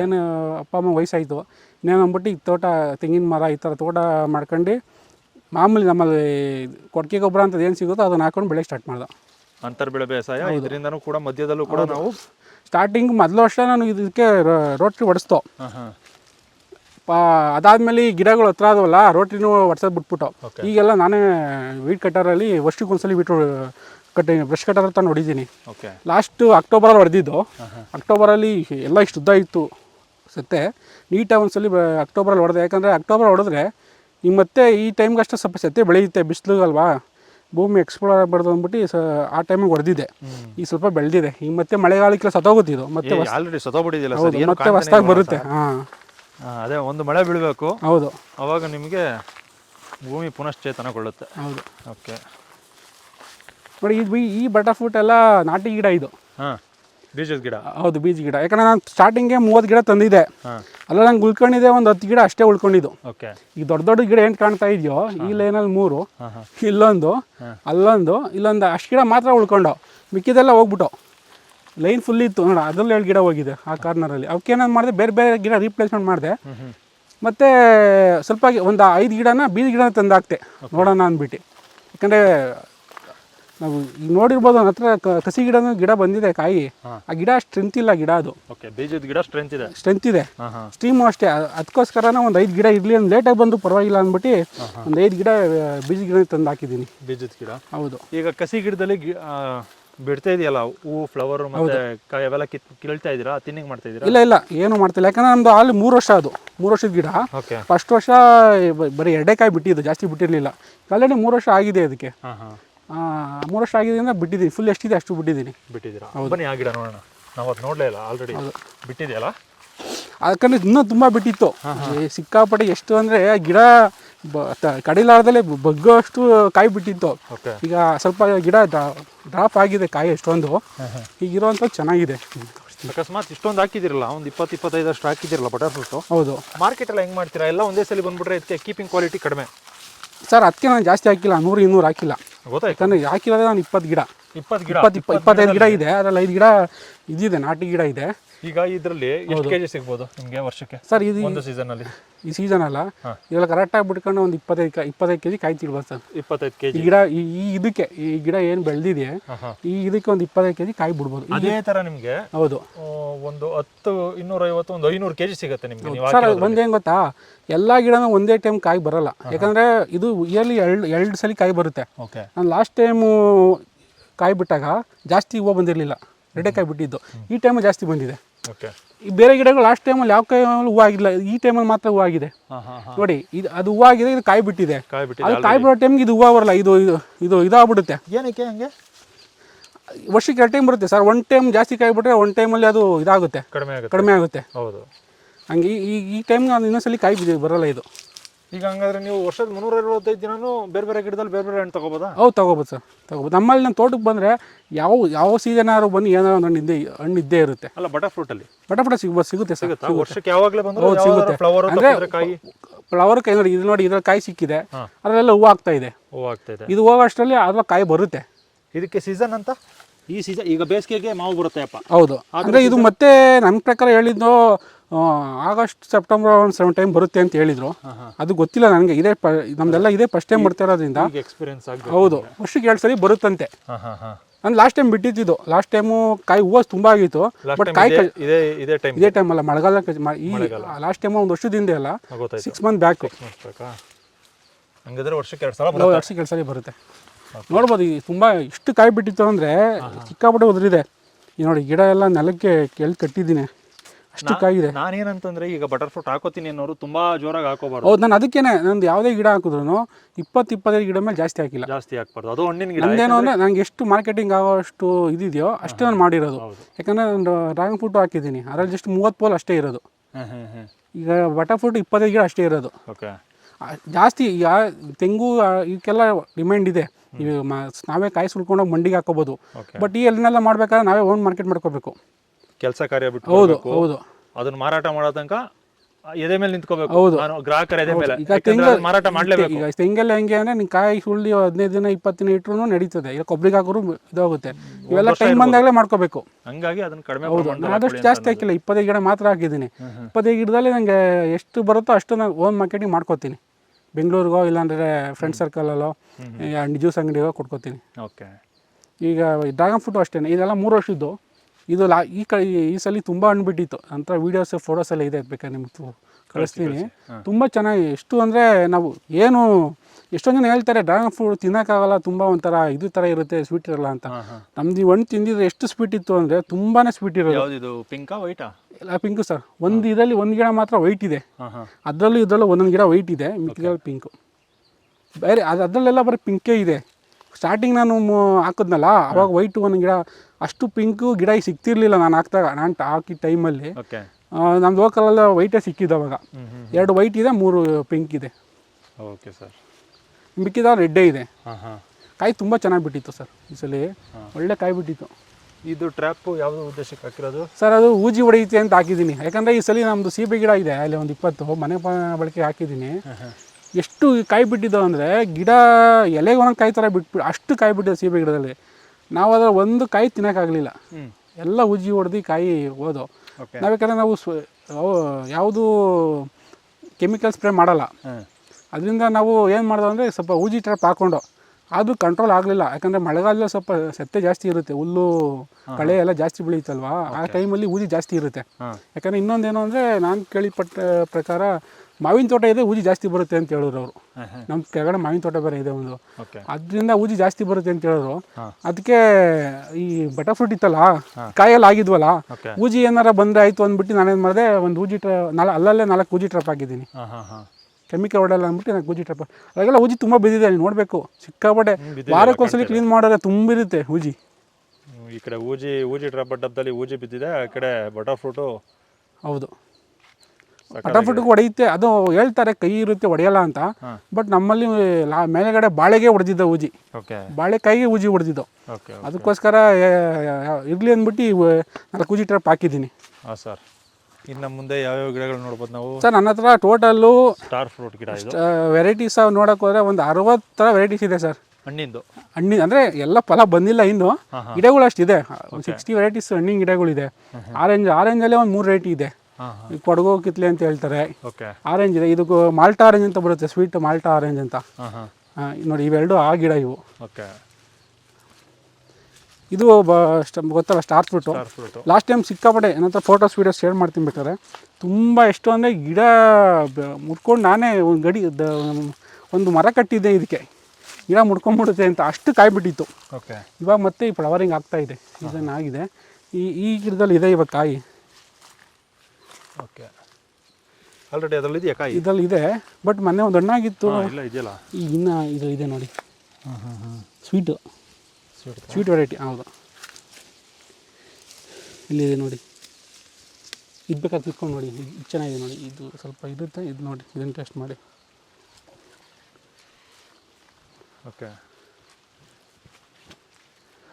[SPEAKER 1] ಏನು ಅಪ್ಪ ಅಮ್ಮ ವಯಸ್ಸಾಯಿತು. ಇನ್ನೇನು ಅಂದ್ಬಿಟ್ಟು ಈಗ ತೋಟ ತೆಂಗಿನ ಮರ ಈ ಥರ ತೋಟ ಮಾಡ್ಕೊಂಡು ಮಾಮೂಲಿ ನಮ್ಮಲ್ಲಿ ಕೊಟ್ಟಿಗೆ ಗೊಬ್ಬರ ಅಂತ ಏನು ಸಿಗುತ್ತೋ ಅದನ್ನ ಹಾಕೊಂಡು ಬೆಳೆ ಸ್ಟಾರ್ಟ್ ಮಾಡ್ದೆ.
[SPEAKER 2] ಅಂತರ್ ಬೆಳೆ ಬೇಸಾಯ ಇದರಿಂದನೂ ಕೂಡ ಮಧ್ಯದಲ್ಲೂ ಕೂಡ ನಾವು
[SPEAKER 1] ಸ್ಟಾರ್ಟಿಂಗ್ ಮೊದಲು ವರ್ಷ ನಾನು ಇದಕ್ಕೆ ರೋಟ್ರಿ ಹೊಡೆಸ್ತೋ. ಪಾ ಅದಾದ್ಮೇಲೆ ಈ ಗಿಡಗಳು ಹತ್ರ ಆದವಲ್ಲ ರೋಟ್ರಿನೂ ಹೊಡ್ಸೋದು ಬಿಟ್ಬಿಟ್ಟು. ಈಗೆಲ್ಲ ನಾನೇ ವೀಟ್ ಕಟ್ಟರಲ್ಲಿ ವರ್ಷಕ್ಕೆ ಒಂದ್ಸಲಿ ಬಿಟ್ಟು ಕಟ್ಟಿ ಬ್ರಷ್ ಕಟ್ಟರ್ ತಂದು
[SPEAKER 2] ಹೊಡಿದೀನಿ.
[SPEAKER 1] ಲಾಸ್ಟ್ ಅಕ್ಟೋಬರಲ್ಲಿ ಹೊಡೆದಿದ್ದು. ಅಕ್ಟೋಬರಲ್ಲಿ ಎಲ್ಲ ಇಷ್ಟು ಉದ್ದ ಇತ್ತು ಸತ್ತೆ. ನೀಟಾಗಿ ಒಂದ್ಸಲಿ ಅಕ್ಟೋಬರಲ್ಲಿ ಹೊಡೆದೆ. ಯಾಕಂದರೆ ಅಕ್ಟೋಬರ್ ಹೊಡೆದ್ರೆ ಈಗ ಮತ್ತೆ ಈ ಟೈಮ್ಗೆ ಅಷ್ಟು ಸ್ವಲ್ಪ ಸತ್ತೆ ಬೆಳೆಯುತ್ತೆ ಬಿಸಿಲು ಅಲ್ವಾ ಭೂಮಿ ಎಕ್ಸ್ಪ್ಲೋರ್ ಆಗಬಾರ್ದು ಅಂದ್ಬಿಟ್ಟು ಸ ಆ ಟೈಮಿಗೆ ಹೊಡೆದಿದೆ ಈಗ ಸ್ವಲ್ಪ ಬೆಳೆದಿದೆ. ಈಗ ಮತ್ತೆ ಮಳೆಗಾಲಕ್ಕೆ ಸತ್ತೋಗುತ್ತಿದ್ದು ಮತ್ತೆ
[SPEAKER 2] ಆಲ್ರೆಡಿ ಸತ್ತೋಗ್ಬಿಟ್ಟಿದೆಯಲ್ಲ ಸರ್.
[SPEAKER 1] ಮತ್ತೆ ಹೊಸ್ದಾಗಿ ಬರುತ್ತೆ. ಹಾಂ.
[SPEAKER 2] ಅದೇ ಒಂದು ಮಳೆ ಬೀಳಬೇಕು.
[SPEAKER 1] ಹೌದು.
[SPEAKER 2] ಅವಾಗ ನಿಮಗೆ ಭೂಮಿ ಪುನಶ್ಚೇತನಗೊಳ್ಳುತ್ತೆ.
[SPEAKER 1] ಹೌದು.
[SPEAKER 2] ಓಕೆ.
[SPEAKER 1] ನೋಡಿ ಇದು ಈ ಬಟರ್ ಫ್ರೂಟ್ ಎಲ್ಲ ನಾಟಿ ಗಿಡ ಇದು.
[SPEAKER 2] ಹಾಂ ಬೀಜದ ಗಿಡ.
[SPEAKER 1] ಹೌದು ಬೀಜ ಗಿಡ. ಯಾಕಂದ್ರೆ ನಾನು ಸ್ಟಾರ್ಟಿಂಗ್ಗೆ ಮೂವತ್ತು ಗಿಡ ತಂದಿದ್ದೆ.
[SPEAKER 2] ಹಾಂ.
[SPEAKER 1] ಅಲ್ಲ ನಂಗೆ ಉಳ್ಕೊಂಡಿದೆ ಒಂದು ಹತ್ತು ಗಿಡ ಅಷ್ಟೇ ಉಳ್ಕೊಂಡಿದ್ದು.
[SPEAKER 2] ಓಕೆ.
[SPEAKER 1] ಈಗ ದೊಡ್ಡ ದೊಡ್ಡ ಗಿಡ ಏನು ಕಾಣ್ತಾ ಇದೆಯೋ ಈ ಲೈನಲ್ಲಿ ಮೂರು ಇಲ್ಲೊಂದು ಅಲ್ಲೊಂದು ಇಲ್ಲೊಂದು ಅಷ್ಟು ಗಿಡ ಮಾತ್ರ ಉಳ್ಕೊಂಡು ಮಿಕ್ಕಿದೆಲ್ಲ ಹೋಗ್ಬಿಟ್ಟು ಲೈನ್ ಫುಲ್ ಇತ್ತು. ನೋಡ ಅದ್ರಲ್ಲಿ ಎರಡು ಗಿಡ ಹೋಗಿದೆ ಆ ಕಾರ್ನರಲ್ಲಿ ಅವಕ್ಕೇನಾದ್ರು ಮಾಡಿದೆ ಬೇರೆ ಬೇರೆ ಗಿಡ ರೀಪ್ಲೇಸ್ಮೆಂಟ್ ಮಾಡಿದೆ. ಮತ್ತು ಸ್ವಲ್ಪ ಒಂದು ಐದು ಗಿಡನ ಬೀಜ ಗಿಡನ ತಂದಾಕ್ತೆ. ನೋಡೋಣ ಅಂದ್ಬಿಟ್ಟು. ಯಾಕಂದರೆ ನಾವು ಈಗ ನೋಡಿರ್ಬೋದು ನನ್ನ ಹತ್ರ ಕಸಿ ಗಿಡನೂ ಗಿಡ ಬಂದಿದೆ ಕಾಯಿ. ಆ ಗಿಡ ಸ್ಟ್ರೆಂತ್ ಇಲ್ಲ ಗಿಡ ಅದು.
[SPEAKER 2] ಬೀಜದ ಗಿಡ ಸ್ಟ್ರೆಂತ್ ಇದೆ.
[SPEAKER 1] ಸ್ಟ್ರೆಂತ್ ಇದೆ. ಸ್ಟೀಮು ಅಷ್ಟೇ. ಅದಕ್ಕೋಸ್ಕರನ ಒಂದು ಐದು ಗಿಡ ಇರಲಿ ಅಂತ ಲೇಟಾಗಿ ಬಂದು ಪರವಾಗಿಲ್ಲ ಅಂದ್ಬಿಟ್ಟು ಒಂದು ಐದು ಗಿಡ ಬೀಜ ಗಿಡ ತಂದು ಹಾಕಿದ್ದೀನಿ.
[SPEAKER 2] ಬೀಜದ ಗಿಡ.
[SPEAKER 1] ಹೌದು.
[SPEAKER 2] ಈಗ ಕಸಿ ಗಿಡದಲ್ಲಿ ಬಿಡ್ತಾ ಇದೆಯಲ್ಲ ಹೂ ಫ್ಲವರ್ ಮತ್ತೆ ಕಾಯಿ ಅವೆಲ್ಲ ಕಿತ್ ಕೀಳ್ತಾ ಇದ್ದೀರಾ ತಿನ್ನಿಂಗ್ ಮಾಡ್ತಾ ಇದ್ದೀರಾ
[SPEAKER 1] ಇಲ್ಲ ಇಲ್ಲ ಏನು ಮಾಡ್ತಿಲ್ಲ. ಯಾಕಂದ್ರೆ ನಮ್ದು ಅಲ್ಲಿ ಮೂರು ವರ್ಷ ಅದು ಮೂರು ವರ್ಷದ ಗಿಡ.
[SPEAKER 2] ಓಕೆ.
[SPEAKER 1] ಫಸ್ಟ್ ವರ್ಷ ಬರೀ ಎರಡೇ ಕಾಯಿ ಬಿಟ್ಟಿದ್ದು ಜಾಸ್ತಿ ಬಿಟ್ಟಿರಲಿಲ್ಲ. ಆಲ್ರೆಡಿ ಮೂರು ವರ್ಷ ಆಗಿದೆ ಅದಕ್ಕೆ ಮೂರು ವರ್ಷ ಆಗಿದೆ ಅಂದ್ರೆ ಬಿಟ್ಟಿದ್ದೀನಿ ಫುಲ್ ಎಷ್ಟಿದೆ ಅಷ್ಟು ಬಿಟ್ಟಿದ್ದೀನಿ.
[SPEAKER 2] ಬಿಟ್ಟಿದ್ದೀರಾ? ಬನ್ನಿ ಆ ಗಿಡ ನೋಡೋಣ. ನಾವು ಅದು ನೋಡಲೇ ಇಲ್ಲ ಆಲ್ರೆಡಿ ಬಿಟ್ಟಿದೆಯಲ್ಲ?
[SPEAKER 1] ಯಾಕಂದ್ರೆ ಇನ್ನೂ ತುಂಬ ಬಿಟ್ಟಿತ್ತು. ಸಿಕ್ಕಾಪಟ್ಟೆ ಎಷ್ಟು ಅಂದರೆ ಗಿಡ ಕಡಿಲಾರ್ದಲ್ಲೇ ಬಗ್ಗೋಷ್ಟು ಕಾಯಿ ಬಿಟ್ಟಿತ್ತು. ಈಗ ಸ್ವಲ್ಪ ಗಿಡ ಡ್ರಾಪ್ ಆಗಿದೆ ಕಾಯಿ ಎಷ್ಟೊಂದು. ಈಗಿರೋವಂಥ ಚೆನ್ನಾಗಿದೆ.
[SPEAKER 2] ಅಕಸ್ಮಾತ್ ಇಷ್ಟೊಂದು ಹಾಕಿದಿರಲ್ಲ ಒಂದು ಇಪ್ಪತ್ತು ಇಪ್ಪತ್ತೈದಷ್ಟು ಹಾಕಿದಿರಲ್ಲ ಬಟರ್ ಫ್ರೂಟು
[SPEAKER 1] ಹೌದು.
[SPEAKER 2] ಮಾರ್ಕೆಟ್ ಎಲ್ಲ ಹೆಂಗೆ ಮಾಡ್ತೀರಾ? ಎಲ್ಲ ಒಂದೇ ಸಲ ಬಂದ್ಬಿಟ್ರೆ ಇದಕ್ಕೆ ಕೀಪಿಂಗ್ ಕ್ವಾಲಿಟಿ ಕಡಿಮೆ.
[SPEAKER 1] ಸರ್ ಅದಕ್ಕೆ ನಾನು ಜಾಸ್ತಿ ಹಾಕಿಲ್ಲ ನೂರು ಇನ್ನೂರು ಹಾಕಿಲ್ಲ. ಯಾಕಂದ್ರೆ ಹಾಕಿರೋದೇ ನಾನು ಇಪ್ಪತ್ತು ಗಿಡ.
[SPEAKER 2] ಇಪ್ಪತ್ತು ಗಿಡ.
[SPEAKER 1] ಇಪ್ಪತ್ತು ಇಪ್ಪ ಇಪ್ಪತ್ತೈದು ಗಿಡ ಇದೆ ಅದರಲ್ಲಿ ಐದು ಗಿಡ ಇದಿದೆ ನಾಟಿ ಗಿಡ ಇದೆ.
[SPEAKER 2] ಈಗ ಇದರಲ್ಲಿ ಎಷ್ಟು ಕೆಜಿ ಸಿಗ್ಬೋದು ನಿಮಗೆ ವರ್ಷಕ್ಕೆ?
[SPEAKER 1] ಸರ್ ಇದು
[SPEAKER 2] ಒಂದು ಸೀಸನ್ ಅಲ್ಲಿ
[SPEAKER 1] ಈ ಸೀಸನ್ ಅಲ್ಲ. ಕರೆಕ್ಟ್ ಆಗಿ ಬಿಟ್ಕೊಂಡು ಒಂದು ಇಪ್ಪತ್ತೈದು ಕ ಇಪ್ಪತ್ತೈದು ಕೆಜಿ ಕಾಯಿ ತಿಳ್ಬೋದು ಸರ್.
[SPEAKER 2] ಇಪ್ಪತ್ತೈದು ಕೆಜಿ.
[SPEAKER 1] ಗಿಡ ಈ ಇದಕ್ಕೆ ಈ ಗಿಡ ಏನು ಬೆಳೆದಿದೆ ಈ ಇದಕ್ಕೆ ಒಂದು ಇಪ್ಪತ್ತೈದು ಕೆಜಿ ಕಾಯಿ ಬಿಡ್ಬೋದು. ಇದೇ
[SPEAKER 2] ಅದೇ ತರ ನಿಮಗೆ
[SPEAKER 1] ಹೌದು.
[SPEAKER 2] ಒಂದು ಹತ್ತು ಇನ್ನೂರೈವತ್ತು ಒಂದು ಐನೂರು ಕೆಜಿ ಸಿಗುತ್ತೆ ನಿಮಗೆ
[SPEAKER 1] ಸರ್ ಒಂದೇನು ಗೊತ್ತಾ? ಎಲ್ಲ ಗಿಡನೂ ಒಂದೇ ಟೈಮ್ ಕಾಯಿ ಬರಲ್ಲ. ಯಾಕಂದ್ರೆ ಇದು ಇಯರ್ಲಿ ಎರಡು ಎರಡು ಸಲ ಕಾಯಿ ಬರುತ್ತೆ. ನಾನು ಲಾಸ್ಟ್ ಟೈಮು ಕಾಯಿ ಬಿಟ್ಟಾಗ ಜಾಸ್ತಿ ಹೂವು ಬಂದಿರಲಿಲ್ಲ. ರೆಡ್ಡೆ ಕಾಯಿ ಬಿಟ್ಟಿದ್ದು. ಈ ಟೈಮು ಜಾಸ್ತಿ ಬಂದಿದೆ.
[SPEAKER 2] ಓಕೆ
[SPEAKER 1] ಈ ಬೇರೆ ಗಿಡಗಳು ಲಾಸ್ಟ್ ಟೈಮಲ್ಲಿ ಯಾವ ಕೈ ಹೂವು ಆಗಿಲ್ಲ ಈ ಟೈಮಲ್ಲಿ ಮಾತ್ರ ಹೂವು ಆಗಿದೆ.
[SPEAKER 2] ಹಾಂ ಹಾಂ ಹಾಂ.
[SPEAKER 1] ನೋಡಿ ಇದು ಅದು ಹೂವು ಆಗಿದೆ ಇದು ಕಾಯಿ ಬಿಟ್ಟಿದೆ.
[SPEAKER 2] ಕಾಯಿ ಬಿಟ್ಟಿದೆ
[SPEAKER 1] ಅದು ಕಾಯಿ ಬಿಡೋ ಟೈಮ್ಗೆ ಇದು ಹೂವು ಬರಲ್ಲ ಇದು ಇದು ಇದು ಇದಾಗ್ಬಿಡುತ್ತೆ.
[SPEAKER 2] ಏನಕ್ಕೆ ಹಂಗೆ?
[SPEAKER 1] ವರ್ಷಕ್ಕೆ ಎರಡು ಟೈಮ್ ಬರುತ್ತೆ ಸರ್. ಒನ್ ಟೈಮ್ ಜಾಸ್ತಿ ಕಾಯಿ ಬಿಟ್ಟರೆ ಒನ್ ಟೈಮಲ್ಲಿ ಅದು ಇದಾಗುತ್ತೆ.
[SPEAKER 2] ಕಡಿಮೆ ಆಗುತ್ತೆ.
[SPEAKER 1] ಕಡಿಮೆ ಆಗುತ್ತೆ.
[SPEAKER 2] ಹೌದು.
[SPEAKER 1] ಹಂಗೆ ಈ- ಈ ಈ ಟೈಮ್ಗೆ ಅದು ಇನ್ನೊಂದ್ಸಲಿ ಕಾಯಿ ಬಿದ್ದು ಬರಲ್ಲ ಇದು.
[SPEAKER 2] ಈಗ ಹಂಗಾದ್ರೆ ನೀವು ವರ್ಷದ ಮುನ್ನೂರ ಅರವತ್ತೈದು ದಿನನೂ ಬೇರೆ ಬೇರೆ ಗಿಡದಲ್ಲಿ ಬೇರೆ ಬೇರೆ ಹಣ್ಣು ತಗೋಬೋದಾ?
[SPEAKER 1] ಹೌದು ತಗೋಬೋದು ಸರ್ ತಗೋಬೋದು. ನಮ್ಮಲ್ಲಿ ನಮ್ಮ ತೋಟಕ್ಕೆ ಬಂದರೆ ಯಾವ ಯಾವ ಸೀಸನ್ ಆದ್ರೂ ಬಂದು ಏನಾದ್ರು ಒಂದು ಹಣ್ಣು ಇದ್ದೇ ಹಣ್ಣು ಇದ್ದೇ ಇರುತ್ತೆ.
[SPEAKER 2] ಅಲ್ಲ ಬಟರ್ ಫ್ರೂಟ್ ಅಲ್ಲಿ?
[SPEAKER 1] ಪಟಾಪಟ ಸಿಗ್ಬೋದು ಸಿಗುತ್ತೆ ಸರ್
[SPEAKER 2] ಸಿಗುತ್ತಾ? ವರ್ಷಕ್ಕೆ ಯಾವಾಗಲೇ ಬಂದರೆ
[SPEAKER 1] ಹೌದು, ಸಿಗುತ್ತೆ.
[SPEAKER 2] ಫ್ಲವರ್
[SPEAKER 1] ಅಂದ್ರೆ
[SPEAKER 2] ಕಾಯಿ?
[SPEAKER 1] ಫ್ಲವರ್ ಕೈ ನೋಡಿ ಇದು ನೋಡಿ ಇದ್ರಲ್ಲಿ ಕಾಯಿ ಸಿಕ್ಕಿದೆ. ಅದರಲ್ಲೆಲ್ಲ ಹೂವು ಆಗ್ತಾ ಇದೆ.
[SPEAKER 2] ಹೂವು ಆಗ್ತಾ ಇದೆ
[SPEAKER 1] ಇದು ಹೋಗೋ ಅಷ್ಟರಲ್ಲಿ ಅದ್ರ ಕಾಯಿ ಬರುತ್ತೆ.
[SPEAKER 2] ಇದಕ್ಕೆ ಸೀಸನ್ ಅಂತ? ಈ ಸೀಸನ್ ಈಗ ಬೇಸಿಗೆಗೆ ಮಾವು ಬರುತ್ತೆ ಅಪ್ಪ.
[SPEAKER 1] ಹೌದು. ಅಂದರೆ ಇದು ಮತ್ತೆ ನನ್ನ ಪ್ರಕಾರ ಹೇಳಿದ್ದು ಆಗಸ್ಟ್ ಸೆಪ್ಟೆಂಬರ್ ಒಂದು ಸೆವೆನ್ ಟೈಮ್ ಬರುತ್ತೆ ಅಂತ ಹೇಳಿದ್ರು. ಅದು ಗೊತ್ತಿಲ್ಲ ನನಗೆ. ಇದೇ ಪ ನಮ್ದೆಲ್ಲ ಇದೇ ಫಸ್ಟ್ ಟೈಮ್ ಬರ್ತಾ ಇರೋದ್ರಿಂದ.
[SPEAKER 2] ಎಕ್ಸ್ಪೀರಿಯನ್ಸ್ ಆಗಿ
[SPEAKER 1] ಹೌದು. ವರ್ಷಕ್ಕೆ ಎರಡು ಸರಿ ಬರುತ್ತಂತೆ. ನಾನು ಲಾಸ್ಟ್ ಟೈಮ್ ಬಿಟ್ಟಿದ್ದು ಲಾಸ್ಟ್ ಟೈಮು ಕಾಯಿ ಹೂವು ತುಂಬ ಆಗಿತ್ತು. ಬಟ್ ಕಾಯಿ
[SPEAKER 2] ಇದೇ ಇದೇ ಟೈಮ್
[SPEAKER 1] ಇದೇ ಟೈಮ್ ಅಲ್ಲ ಮಳೆಗಾಲ ಈ ಲಾಸ್ಟ್ ಟೈಮ್ ಒಂದು ವರ್ಷದಿಂದ ಅಲ್ಲ ಸಿಕ್ಸ್ ಮಂತ್ ಬ್ಯಾಕ್
[SPEAKER 2] ಹಂಗಾದ್ರೆ ವರ್ಷಕ್ಕೆ ಎರಡು ಸಲ ಬರುತ್ತೆ.
[SPEAKER 1] ವರ್ಷಕ್ಕೆ ಎರಡು ಸಲ ಬರುತ್ತೆ. ನೋಡ್ಬೋದು ಈ ತುಂಬ ಇಷ್ಟು ಕಾಯಿ ಬಿಟ್ಟಿತ್ತು ಅಂದರೆ ಸಿಕ್ಕಾಪಟ್ಟೆ ಉದುರಿದೆ. ಈ ನೋಡಿ ಗಿಡ ಎಲ್ಲ ನೆಲಕ್ಕೆ ಕೇಳಿ ಕಟ್ಟಿದ್ದೀನಿ. ಅಷ್ಟು ಕಾಯಿ ಇದೆ
[SPEAKER 2] ನಾನೇನಂತಂದ್ರೆ ಈಗ ಬಟರ್ ಫ್ರೂಟ್ ಹಾಕೋತೀನಿ ಅನ್ನೋರು ತುಂಬಾ ಜೋರಾಗಿ ಹಾಕೋಬಾರ್ದು.
[SPEAKER 1] ಹೌದು ನಾನು ಅದಕ್ಕೇನೆ ನಂದು ಯಾವುದೇ ಗಿಡ ಹಾಕಿದ್ರು ಇಪ್ಪತ್ತು ಇಪ್ಪತ್ತೈದು ಗಿಡ ಮೇಲೆ ಜಾಸ್ತಿ ಹಾಕಿಲ್ಲ.
[SPEAKER 2] ಜಾಸ್ತಿ ಹಾಕ್ಬಾರ್ದು. ಅದು ಹಣ್ಣಿನ ಗಿಡ
[SPEAKER 1] ನಂದೇನು ಅಂದ್ರೆ ನಂಗೆ ಎಷ್ಟು ಮಾರ್ಕೆಟಿಂಗ್ ಆಗೋಷ್ಟು ಇದಿದೆಯೋ ಅಷ್ಟೇ ನಾನು ಮಾಡಿರೋದು. ಯಾಕಂದ್ರೆ ನಾನು ಡ್ರ್ಯಾಗನ್ ಫ್ರೂಟ್ ಹಾಕಿದ್ದೀನಿ. ಅದ್ರಲ್ಲಿ ಜಸ್ಟ್ ಮೂವತ್ತು ಪೋಲ್ ಅಷ್ಟೇ ಇರೋದು. ಈಗ ಬಟರ್ ಫ್ರೂಟ್ ಇಪ್ಪತ್ತೈದು ಗಿಡ ಅಷ್ಟೇ ಇರೋದು.
[SPEAKER 2] ಓಕೆ.
[SPEAKER 1] ಜಾಸ್ತಿ ಈಗ ತೆಂಗು ಇದಕ್ಕೆಲ್ಲ ಡಿಮ್ಯಾಂಡ್ ಇದೆ. ನಾವೇ ಕಾಯಿ ಸುಲ್ಕೊಂಡೋಗಿ ಮಂಡಿಗೆ ಹಾಕೋಬೋದು. ಬಟ್ ಈ ಎಲ್ಲನೆಲ್ಲ ಮಾಡ್ಬೇಕಾದ್ರೆ ನಾವೇ ಓನ್ ಮಾರ್ಕೆಟ್ ಮಾಡ್ಕೋಬೇಕು.
[SPEAKER 2] ಕೆಲಸ ಕಾರ್ಯ ಬಿಟ್ಟು
[SPEAKER 1] ಹೌದು ಹೌದು.
[SPEAKER 2] ಅದನ್ನ ಮಾರಾಟ ಮಾಡೋ ತನಕ ಎದೆ ಮೇಲೆ ನಿಂತ್ಕೋಬೇಕು.
[SPEAKER 1] ಹೌದು.
[SPEAKER 2] ಗ್ರಾಹಕರ ಎದೆ ಮೇಲೆ.
[SPEAKER 1] ಈಗ
[SPEAKER 2] ಮಾರಾಟ ಮಾಡ್ಲೇಬೇಕು.
[SPEAKER 1] ಈಗ ತೆಂಗಲ್ಲಿ ಹೆಂಗೆ ಅಂದ್ರೆ ನಿಂಗೆ ಕಾಯಿ ಸುಳ್ಳಿ ಹದಿನೈದು ದಿನ ಇಪ್ಪತ್ತು ದಿನ ಇಟ್ಟರು ನಡೀತದೆ. ಈಗ ಕೊಬ್ಬರಿಗೆ ಹಾಕೋರು ಇದಾಗುತ್ತೆ. ಇವೆಲ್ಲ ಟೈಮ್ ಬಂದಾಗಲೇ ಮಾಡ್ಕೋಬೇಕು.
[SPEAKER 2] ಹಂಗಾಗಿ ಅದನ್ನ ಕಡಿಮೆ
[SPEAKER 1] ಹೌದು. ಆದಷ್ಟು ಜಾಸ್ತಿ ಹಾಕಿಲ್ಲ. ಇಪ್ಪತ್ತೈದು ಗಿಡ ಮಾತ್ರ ಹಾಕಿದ್ದೀನಿ. ಇಪ್ಪತ್ತೈದು ಗಿಡದಲ್ಲಿ ನಂಗೆ ಎಷ್ಟು ಬರುತ್ತೋ ಅಷ್ಟು ನಾನು ಓನ್ ಮಾರ್ಕೆಟಿಂಗ್ ಮಾಡ್ಕೋತೀನಿ. ಬೆಂಗಳೂರಿಗೋ ಇಲ್ಲಾಂದ್ರೆ ಫ್ರೆಂಡ್ ಸರ್ಕಲಲ್ಲೋ ಜ್ಯೂಸ್ ಅಂಗಡಿಗೋ ಕೊಟ್ಕೋತೀನಿ.
[SPEAKER 2] ಓಕೆ
[SPEAKER 1] ಈಗ ಡ್ರಾಗನ್ ಫ್ರೂಟು ಅಷ್ಟೇ ಇದೆಲ್ಲ ಮೂರು ವರ್ಷದ್ದು. ಇದು ಲಾ ಈ ಕ ಈ ಸಲ ತುಂಬ ಹಣ್ಣು ಬಿಟ್ಟಿತ್ತು ಅಂತ ವೀಡಿಯೋಸ್ ಫೋಟೋಸ್ ಎಲ್ಲ ಇದೆ ಬೇಕಾದ್ರೆ ನಿಮ್ಗೆ ಕಳಿಸ್ತೀನಿ. ತುಂಬ ಚೆನ್ನಾಗಿ ಎಷ್ಟು ಅಂದರೆ ನಾವು ಏನು ಎಷ್ಟೊಂದು ಜನ ಹೇಳ್ತಾರೆ ಡ್ರ್ಯಾಗನ್ ಫ್ರೂಟ್ ತಿನ್ನೋಕ್ಕಾಗಲ್ಲ ತುಂಬ ಒಂಥರ ಇದು ಥರ ಇರುತ್ತೆ ಸ್ವೀಟ್ ಇರಲ್ಲ ಅಂತ. ನಮ್ದು ಈ ಹಣ್ಣು ತಿಂದಿದ್ರೆ ಎಷ್ಟು ಸ್ವೀಟ್ ಇತ್ತು ಅಂದರೆ ತುಂಬಾ ಸ್ವೀಟ್ ಇರೋದು.
[SPEAKER 2] ಪಿಂಕಾ ವೈಟಾ
[SPEAKER 1] ಇಲ್ಲ ಪಿಂಕು ಸರ್ ಒಂದು ಇದರಲ್ಲಿ ಒಂದು ಗಿಡ ಮಾತ್ರ ವೈಟ್ ಇದೆ. ಅದರಲ್ಲೂ ಇದರಲ್ಲೂ ಒಂದೊಂದು ಗಿಡ ವೈಟ್ ಇದೆ ಮಿಕ್ಕಿದಲ್ಲಿ ಪಿಂಕು ಬೇರೆ ಅದು ಅದರಲ್ಲೆಲ್ಲ ಬರೀ ಪಿಂಕೇ ಇದೆ. ಸ್ಟಾರ್ಟಿಂಗ್ ನಾನು ಹಾಕಿದ್ನಲ್ಲ ಅವಾಗ ವೈಟು ಒಂದು ಗಿಡ ಅಷ್ಟು ಪಿಂಕು ಗಿಡ ಈಗ ಸಿಗ್ತಿರ್ಲಿಲ್ಲ ನಾನು ಹಾಕ್ದಾಗ ನಾನು ಹಾಕಿದ ಟೈಮಲ್ಲಿ ನಮ್ಮ ಲೋಕಲೆಲ್ಲ ವೈಟೇ ಸಿಕ್ಕಿದ್ದು ಅವಾಗ. ಎರಡು ವೈಟ್ ಇದೆ ಮೂರು ಪಿಂಕ್ ಇದೆ.
[SPEAKER 2] ಓಕೆ ಸರ್
[SPEAKER 1] ಮಿಕ್ಕಿದ ರೆಡ್ಡೇ ಇದೆ. ಕಾಯಿ ತುಂಬ ಚೆನ್ನಾಗಿ ಬಿಟ್ಟಿತ್ತು ಸರ್ ಈ ಸಲ ಒಳ್ಳೆ ಕಾಯಿ ಬಿಟ್ಟಿತ್ತು.
[SPEAKER 2] ಇದು ಟ್ರ್ಯಾಪ್ ಯಾವ್ದು ಉದ್ದೇಶಕ್ಕೆ ಹಾಕಿರೋದು?
[SPEAKER 1] ಸರ್ ಅದು ಊಜಿ ಹೊಡೆಯುತ್ತೆ ಅಂತ ಹಾಕಿದ್ದೀನಿ. ಯಾಕಂದರೆ ಈ ಸಲ ನಮ್ಮದು ಸೀಬೆ ಗಿಡ ಇದೆ ಅಲ್ಲಿ ಒಂದು ಇಪ್ಪತ್ತು ಮನೆ ಬಳಕೆ ಹಾಕಿದ್ದೀನಿ. ಎಷ್ಟು ಕಾಯಿ ಬಿಟ್ಟಿದ್ದು ಅಂದರೆ ಗಿಡ ಎಲೆಗೆ ಒಂದೊಂದು ಕಾಯಿ ಥರ ಬಿಟ್ಬಿಟ್ಟು ಅಷ್ಟು ಕಾಯಿ ಬಿಟ್ಟಿದೆ ಸೀಬೆ ಗಿಡದಲ್ಲಿ. ನಾವು ಅದರ ಒಂದು ಕಾಯಿ ತಿನ್ನೋಕ್ಕಾಗಲಿಲ್ಲ. ಎಲ್ಲ ಉಜ್ಜಿ ಹೊಡೆದು ಕಾಯಿ ಹೋದವು
[SPEAKER 2] ನಾವೇಕಂದ್ರೆ
[SPEAKER 1] ನಾವು ಯಾಕಂದರೆ ನಾವು ಸ್ವ ಯಾವುದು ಕೆಮಿಕಲ್ ಸ್ಪ್ರೇ ಮಾಡಲ್ಲ. ಅದರಿಂದ ನಾವು ಏನು ಮಾಡೋದು ಅಂದರೆ ಸ್ವಲ್ಪ ಊಜಿ ಟ್ರ್ಯಾಪ್ ಹಾಕ್ಕೊಂಡು ಅದು ಕಂಟ್ರೋಲ್ ಆಗಲಿಲ್ಲ. ಯಾಕಂದರೆ ಮಳೆಗಾಲದಲ್ಲಿ ಸ್ವಲ್ಪ ಸತ್ತೆ ಜಾಸ್ತಿ ಇರುತ್ತೆ. ಹುಲ್ಲು ಕಳೆ ಎಲ್ಲ ಜಾಸ್ತಿ ಬೆಳೀತಲ್ವಾ? ಆ ಟೈಮಲ್ಲಿ ಊಜಿ ಜಾಸ್ತಿ ಇರುತ್ತೆ.
[SPEAKER 2] ಯಾಕಂದರೆ
[SPEAKER 1] ಯಾಕಂದರೆ ಇನ್ನೊಂದೇನು ಅಂದರೆ ನಾನು ಕೇಳಿಪಟ್ಟ ಪ್ರಕಾರ ಮಾವಿನ ತೋಟ ಇದೆ ಊಜಿ ಜಾಸ್ತಿ ಬರುತ್ತೆ ಅಂತ ಹೇಳಿದ್ರು ಅವರು. ನಮ್ಮ ಕೆಳಗಡೆ ಮಾವಿನ ತೋಟ ಬೇರೆ ಇದೆ ಒಂದು. ಅದರಿಂದ ಊಜಿ ಜಾಸ್ತಿ ಬರುತ್ತೆ ಅಂತ ಹೇಳಿದ್ರು. ಅದಕ್ಕೆ ಈ ಬಟರ್ ಫ್ರೂಟ್ ಇತ್ತಲ್ಲ ಕಾಯಲ್ಲಿ ಆಗಿದ್ವಲ್ಲ ಊಜಿ ಏನಾರ ಬಂದ್ರೆ ಆಯ್ತು ಅಂದ್ಬಿಟ್ಟು ನಾನೇನು ಮಾಡಿದೆ ಒಂದು ಊಜಿ ಟ್ರ ನಾಲ್ ಅಲ್ಲಲ್ಲೇ ನಾಲ್ಕು ಊಜಿ ಟ್ರಪ್ ಹಾಕಿದ್ದೀನಿ. ಕೆಮಿಕಲ್ ಹೊಡೆಯಲ್ಲ ಅಂದ್ಬಿಟ್ಟು ನಾನು ಊಜಿ ಟ್ರಪ್ ಅದಕ್ಕೆಲ್ಲ ಊಜಿ ತುಂಬ ಬಿದ್ದಿದೆ ಅಲ್ಲಿ ನೋಡಬೇಕು. ಸಿಕ್ಕಾಪಟ್ಟೆ ವಾರಕ್ಕೊಂದ್ಸಲಿ ಕ್ಲೀನ್ ಮಾಡಿದ್ರೆ ತುಂಬಿರುತ್ತೆ ಊಜಿ.
[SPEAKER 2] ಈ ಕಡೆ ಊಜಿ ಊಜಿ ಟ್ರಪ್ ಡಬ್ಬದಲ್ಲಿ ಊಜಿ ಬಿದ್ದಿದೆ ಆ ಕಡೆ ಬಟರ್ ಫ್ರೂಟು
[SPEAKER 1] ಹೌದು. ಫ್ರೂಟ್ಗೆ ಹೊಡೆಯುತ್ತೆ. ಅದು ಹೇಳ್ತಾರೆ ಕೈ ಇರುತ್ತೆ ಹೊಡೆಯಲ್ಲ ಅಂತ. ಬಟ್ ನಮ್ಮಲ್ಲಿ ಲಾ ಮೇಲೆಗಡೆ ಬಾಳೆಗೆ ಹೊಡೆದಿದ್ದ ಉಜಿ
[SPEAKER 2] ಬಾಳೆ
[SPEAKER 1] ಕೈಗೆ ಊಜಿ ಹೊಡೆದಿದ್ದು.
[SPEAKER 2] ಓಕೆ
[SPEAKER 1] ಅದಕ್ಕೋಸ್ಕರ ಇರಲಿ ಅಂದ್ಬಿಟ್ಟು ಇವು ನಾಲ್ಕು ಊಜಿ ಟ್ರಪ್ ಹಾಕಿದ್ದೀನಿ.
[SPEAKER 2] ಹಾಂ ಸರ್. ಇನ್ನು ಮುಂದೆ ಯಾವ್ಯಾವ ಗಿಡಗಳು ನೋಡ್ಬೋದು ನಾವು?
[SPEAKER 1] ಸರ್ ನನ್ನ ಹತ್ರ ಟೋಟಲ್ಲು
[SPEAKER 2] ಸ್ಟಾರ್ ಫ್ರೂಟ್ ಗಿಡ ಇದು.
[SPEAKER 1] ವೆರೈಟೀಸ್ ನೋಡೋಕೆ ಹೋದ್ರೆ ಒಂದು ಅರವತ್ತು ಥರ ವೆರೈಟೀಸ್ ಇದೆ ಸರ್.
[SPEAKER 2] ಹಣ್ಣಿಂದು.
[SPEAKER 1] ಹಣ್ಣಿನ ಅಂದರೆ ಎಲ್ಲ ಫಲ ಬಂದಿಲ್ಲ ಇನ್ನು. ಗಿಡಗಳು ಅಷ್ಟಿದೆ ಒಂದು ಸಿಕ್ಸ್ಟಿ ವೆರೈಟೀಸ್ ಹಣ್ಣಿನ ಗಿಡಗಳಿದೆ. ಆರೆಂಜ್ ಆರೆಂಜಲ್ಲೇ ಒಂದು ಮೂರು ವೆರೈಟಿ ಇದೆ. ಕೊಡಗು ಕಿತ್ಲೆ ಅಂತ ಹೇಳ್ತಾರೆ. ಆರೆಂಜ್ ಇದೆ. ಇದಕ್ಕೂ ಮಾಲ್ಟಾ ಆರೆಂಜ್ ಅಂತ ಬರುತ್ತೆ. ಸ್ವೀಟ್ ಮಾಲ್ಟಾ ಆರೆಂಜ್ ಅಂತ. ನೋಡಿ ಇವೆರಡು ಆ ಗಿಡ ಇವು. ಇದು ಗೊತ್ತಲ್ಲ ಸ್ಟಾರ್ ಫ್ರೂಟು. ಲಾಸ್ಟ್ ಟೈಮ್ ಸಿಕ್ಕಾಪಟ್ಟೆ ಏನಂತ ಫೋಟೋಸ್ ವೀಡಿಯೋಸ್ ಶೇರ್ ಮಾಡ್ತೀನಿ ಬೇಕಾದ್ರೆ ತುಂಬ ಎಷ್ಟು ಅಂದರೆ ಗಿಡ ಮುಟ್ಕೊಂಡು ನಾನೇ ಒಂದು ಗಡಿ ಒಂದು ಮರ ಕಟ್ಟಿದ್ದೆ ಇದಕ್ಕೆ. ಗಿಡ ಮುಡ್ಕೊಂಡ್ಬಿಡುತ್ತೆ ಅಂತ ಅಷ್ಟು ಕಾಯ್ಬಿಟ್ಟಿತ್ತು.
[SPEAKER 2] ಓಕೆ.
[SPEAKER 1] ಇವಾಗ ಮತ್ತೆ ಈ ಫ್ಲವರಿಂಗ್ ಆಗ್ತಾ ಇದೆ. ಸೀಸನ್ ಆಗಿದೆ. ಈ ಈ ಗಿಡದಲ್ಲಿ ಇದೆ ಇವಾಗ ಕಾಯಿ.
[SPEAKER 2] ಓಕೆ ಆಲ್ರೆಡಿ ಅದರಲ್ಲಿ ಇದೆಯಾ ಕಾಯಿ?
[SPEAKER 1] ಇದರಲ್ಲಿ ಇದೆ ಬಟ್ ಮೊನ್ನೆ ಒಂದು ಹಣ್ಣಾಗಿತ್ತು.
[SPEAKER 2] ಹಾಂ ಇಲ್ಲ ಇದೆಯಲ್ಲ?
[SPEAKER 1] ಈಗ ಇನ್ನು ಇದು ಇದೆ ನೋಡಿ.
[SPEAKER 2] ಹಾಂ ಹಾಂ ಹಾಂ.
[SPEAKER 1] ಸ್ವೀಟು
[SPEAKER 2] ಸ್ವೀಟ್
[SPEAKER 1] ಸ್ವೀಟ್ ವೆರೈಟಿ ಹೌದು. ಇಲ್ಲಿದೆ ನೋಡಿ. ಇದು ಬೇಕಾದ್ರೆ ತಿಳ್ಕೊಂಡು ನೋಡಿ. ಇದು ಚೆನ್ನಾಗಿದೆ ನೋಡಿ. ಇದು ಸ್ವಲ್ಪ ಇರುತ್ತೆ ಇದು ನೋಡಿ. ಇದನ್ನು ಟೆಸ್ಟ್ ಮಾಡಿ.
[SPEAKER 2] ಓಕೆ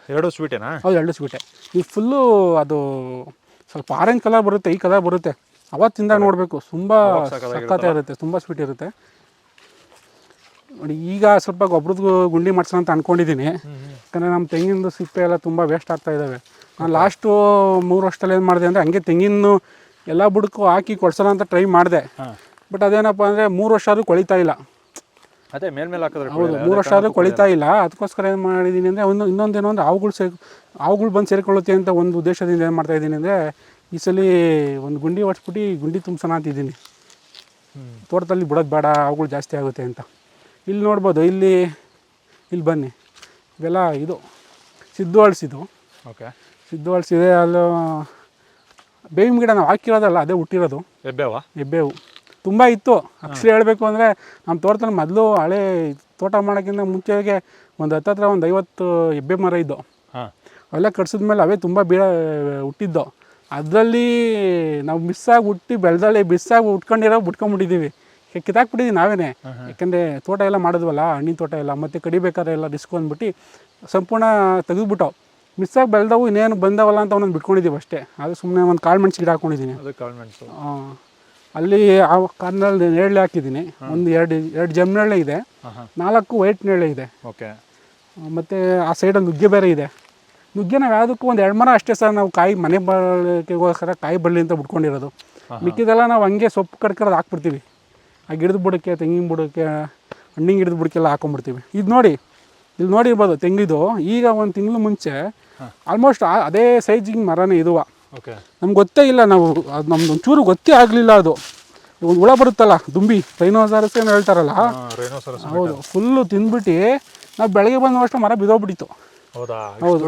[SPEAKER 2] ಎರಡು ಸ್ವೀಟೇನಾ
[SPEAKER 1] ಹೌದು ಎರಡು ಸ್ವೀಟೆ ಈ ಫುಲ್ಲು ಅದು ಸ್ವಲ್ಪ ಆರೆಂಜ್ ಕಲರ್ ಬರುತ್ತೆ ಈ ಕಲರ್ ಬರುತ್ತೆ. ಅವತ್ತಿಂದ ನೋಡಬೇಕು. ತುಂಬ ಸಖತ್ ಇರುತ್ತೆ ತುಂಬ ಸ್ವೀಟ್ ಇರುತ್ತೆ. ನೋಡಿ ಈಗ ಸ್ವಲ್ಪ ಗೊಬ್ಬರದ ಗುಂಡಿ ಮಾಡ್ಸೋಣ ಅಂತ ಅನ್ಕೊಂಡಿದ್ದೀನಿ ಯಾಕಂದರೆ ನಮ್ಮ ತೆಂಗಿನ ಸಿಪ್ಪೆ ಎಲ್ಲ ತುಂಬ ವೇಸ್ಟ್ ಆಗ್ತಾ ಇದ್ದಾವೆ ನಾನು ಲಾಸ್ಟು ಮೂರು ವರ್ಷದಲ್ಲಿ ಏನು ಮಾಡಿದೆ ಅಂದರೆ ಹಂಗೆ ತೆಂಗಿನ ಎಲ್ಲ ಬುಡಕ್ಕೂ ಹಾಕಿ ಕೊಡ್ಸೋಣ ಅಂತ ಟ್ರೈ ಮಾಡಿದೆ. ಬಟ್ ಅದೇನಪ್ಪ ಅಂದರೆ ಮೂರು ವರ್ಷ ಆದರೂ ಕೊಳಿತಾ ಇಲ್ಲ.
[SPEAKER 2] ಅದೇ ಮೇಲ್ಮೇಲೆ ಹಾಕಿದ್ರೆ
[SPEAKER 1] ಹೌದು ಮೂರು ವರ್ಷ ಆದರೂ ಕೊಳಿತಾ ಇಲ್ಲ. ಅದಕ್ಕೋಸ್ಕರ ಏನು ಮಾಡಿದ್ದೀನಿ ಅಂದರೆ ಒಂದು ಇನ್ನೊಂದೇನೋ ಒಂದು ಹಾವುಗಳು ಸೇರ್ ಹಾವುಗಳು ಬಂದು ಸೇರಿಕೊಳ್ಳುತ್ತೆ ಅಂತ ಒಂದು ಉದ್ದೇಶದಿಂದ ಏನು ಮಾಡ್ತಾ ಇದ್ದೀನಿ ಅಂದರೆ ಈ ಸಲ ಒಂದು ಗುಂಡಿ ಹೊಡ್ಸ್ಬಿಟ್ಟು ಗುಂಡಿ ತುಂಬಿಸೋಣ ಅಂತಿದ್ದೀನಿ ತೋಟದಲ್ಲಿ ಬಿಡೋದು ಬೇಡ ಅವುಗಳು ಜಾಸ್ತಿ ಆಗುತ್ತೆ ಅಂತ. ಇಲ್ಲಿ ನೋಡ್ಬೋದು ಇಲ್ಲಿ ಇಲ್ಲಿ ಬನ್ನಿ. ಇವೆಲ್ಲ ಇದು ಸಿದ್ದು ಅಳಿಸಿದ್ದು
[SPEAKER 2] ಓಕೆ.
[SPEAKER 1] ಸಿದ್ದು ಅಳಿಸಿದೆ ಅಲ್ಲ ಬೇವಿನ ಗಿಡ ನಾವು ಹಾಕಿರೋದಲ್ಲ ಅದೇ ಹುಟ್ಟಿರೋದು.
[SPEAKER 2] ಎಬ್ಬೇವಾ?
[SPEAKER 1] ಎಬ್ಬೇವು. ತುಂಬ ಇತ್ತು. ಅಕ್ಷರ ಹೇಳಬೇಕು ಅಂದರೆ ನಮ್ಮ ತೋಟದಲ್ಲಿ ಮೊದಲು ಹಳೆ ತೋಟ ಮಾಡೋಕ್ಕಿಂತ ಮುಂಚೆಗೆ ಒಂದು ಹತ್ತತ್ರ ಒಂದು ಐವತ್ತು ಹೆಬ್ಬೆ ಮರ ಇದ್ದು.
[SPEAKER 2] ಹಾಂ.
[SPEAKER 1] ಅವೆಲ್ಲ ಕಟ್ಸಿದ್ಮೇಲೆ ಅವೇ ತುಂಬ ಬೀಳ ಹುಟ್ಟಿದ್ದು. ಅದರಲ್ಲಿ ನಾವು ಮಿಸ್ಸಾಗಿ ಹುಟ್ಟಿ ಬೆಳೆದಲ್ಲಿ ಮಿಸ್ಸಾಗಿ ಉಟ್ಕೊಂಡಿರೋ ಬಿಟ್ಕೊಂಡ್ಬಿಟ್ಟಿದ್ದೀವಿ ಕಿತ್ತಾಕ್ಬಿಟ್ಟಿದ್ದೀವಿ ನಾವೇನೆ. ಯಾಕಂದರೆ ತೋಟ ಎಲ್ಲ ಮಾಡಿದ್ವಲ್ಲ ಹಣ್ಣಿನ ತೋಟ ಎಲ್ಲ ಮತ್ತು ಕಡಿಬೇಕಾದ್ರೆ ಎಲ್ಲ ರಿಸ್ಕ್ ಅಂದ್ಬಿಟ್ಟು ಸಂಪೂರ್ಣ ತೆಗೆದ್ಬಿಟ್ಟು ಮಿಸ್ಸಾಗಿ ಬೆಳೆದವು ಇನ್ನೇನು ಬಂದವಲ್ಲ ಅಂತ ಅವನೊಂದು ಬಿಟ್ಕೊಂಡಿದ್ದೀವಿ ಅಷ್ಟೇ. ಅದು ಸುಮ್ಮನೆ ಒಂದು ಕಾಳು ಮೆಣಸು ಗಿಡ
[SPEAKER 2] ಹಾಕೊಂಡಿದ್ದೀನಿ.
[SPEAKER 1] ಆ, ಅಲ್ಲಿ ಆ ಕಾರ್ನಲ್ಲಿ ನೇರಳೆ ಹಾಕಿದ್ದೀನಿ. ಒಂದು ಎರಡು ಎರಡು ಜಮ್ನೇರಳೆ ಇದೆ.
[SPEAKER 2] ಹಾಂ ಹಾಂ.
[SPEAKER 1] ನಾಲ್ಕು ವೈಟ್ ನೇರಳೆ ಇದೆ.
[SPEAKER 2] ಓಕೆ.
[SPEAKER 1] ಮತ್ತು ಆ ಸೈಡಲ್ಲಿ ನುಗ್ಗೆ ಬೇರೆ ಇದೆ. ನುಗ್ಗೆ ನಾವು ಯಾವುದಕ್ಕೂ ಒಂದು ಎರಡು ಮರ ಅಷ್ಟೇ ಸರ್ ನಾವು ಕಾಯಿ ಮನೆ ಬಳಕೆಗೋಸ್ಕರ ಕಾಯಿ ಬಳ್ಳಿ ಅಂತ ಬಿಟ್ಕೊಂಡಿರೋದು. ಮಿಕ್ಕಿದೆಲ್ಲ ನಾವು ಹಂಗೆ ಸೊಪ್ಪು ಕಡ್ಕರದು ಹಾಕ್ಬಿಡ್ತೀವಿ. ಆ ಗಿಡದ ಬುಡಕ್ಕೆ ತೆಂಗಿನ ಬುಡಕ್ಕೆ ಹಣ್ಣಿನ ಗಿಡದ ಬುಡಕ್ಕೆಲ್ಲ ಹಾಕೊಂಡ್ಬಿಡ್ತೀವಿ. ಇದು ನೋಡಿ ಇಲ್ಲಿ ನೋಡಿರ್ಬೋದು ತೆಂಗಿದು. ಈಗ ಒಂದು ತಿಂಗಳು ಮುಂಚೆ ಆಲ್ಮೋಸ್ಟ್ ಅದೇ ಸೈಜಿಗೆ ಮರನೇ ಇದುವ
[SPEAKER 2] ಓಕೆ
[SPEAKER 1] ನಮ್ಗೆ ಗೊತ್ತೇ ಇಲ್ಲ ನಾವು ಅದು ನಮ್ದು ಒಂಚೂರು ಗೊತ್ತೇ ಆಗಲಿಲ್ಲ ಅದು. ಒಂದು ಹುಳ ಬರುತ್ತಲ್ಲ ದುಂಬಿ ರೈನೋಸಾರಸ್ ಏನು ಹೇಳ್ತಾರಲ್ಲ? ಹೌದು ಫುಲ್ಲು ತಿಂದ್ಬಿಟ್ಟು ನಾವು ಬೆಳಗ್ಗೆ ಬಂದ ಅಷ್ಟು ಮರ ಬಿದ್ದೋಗ್ಬಿಟ್ಟಿತ್ತು
[SPEAKER 2] ಹೌದಾ?
[SPEAKER 1] ಹೌದು.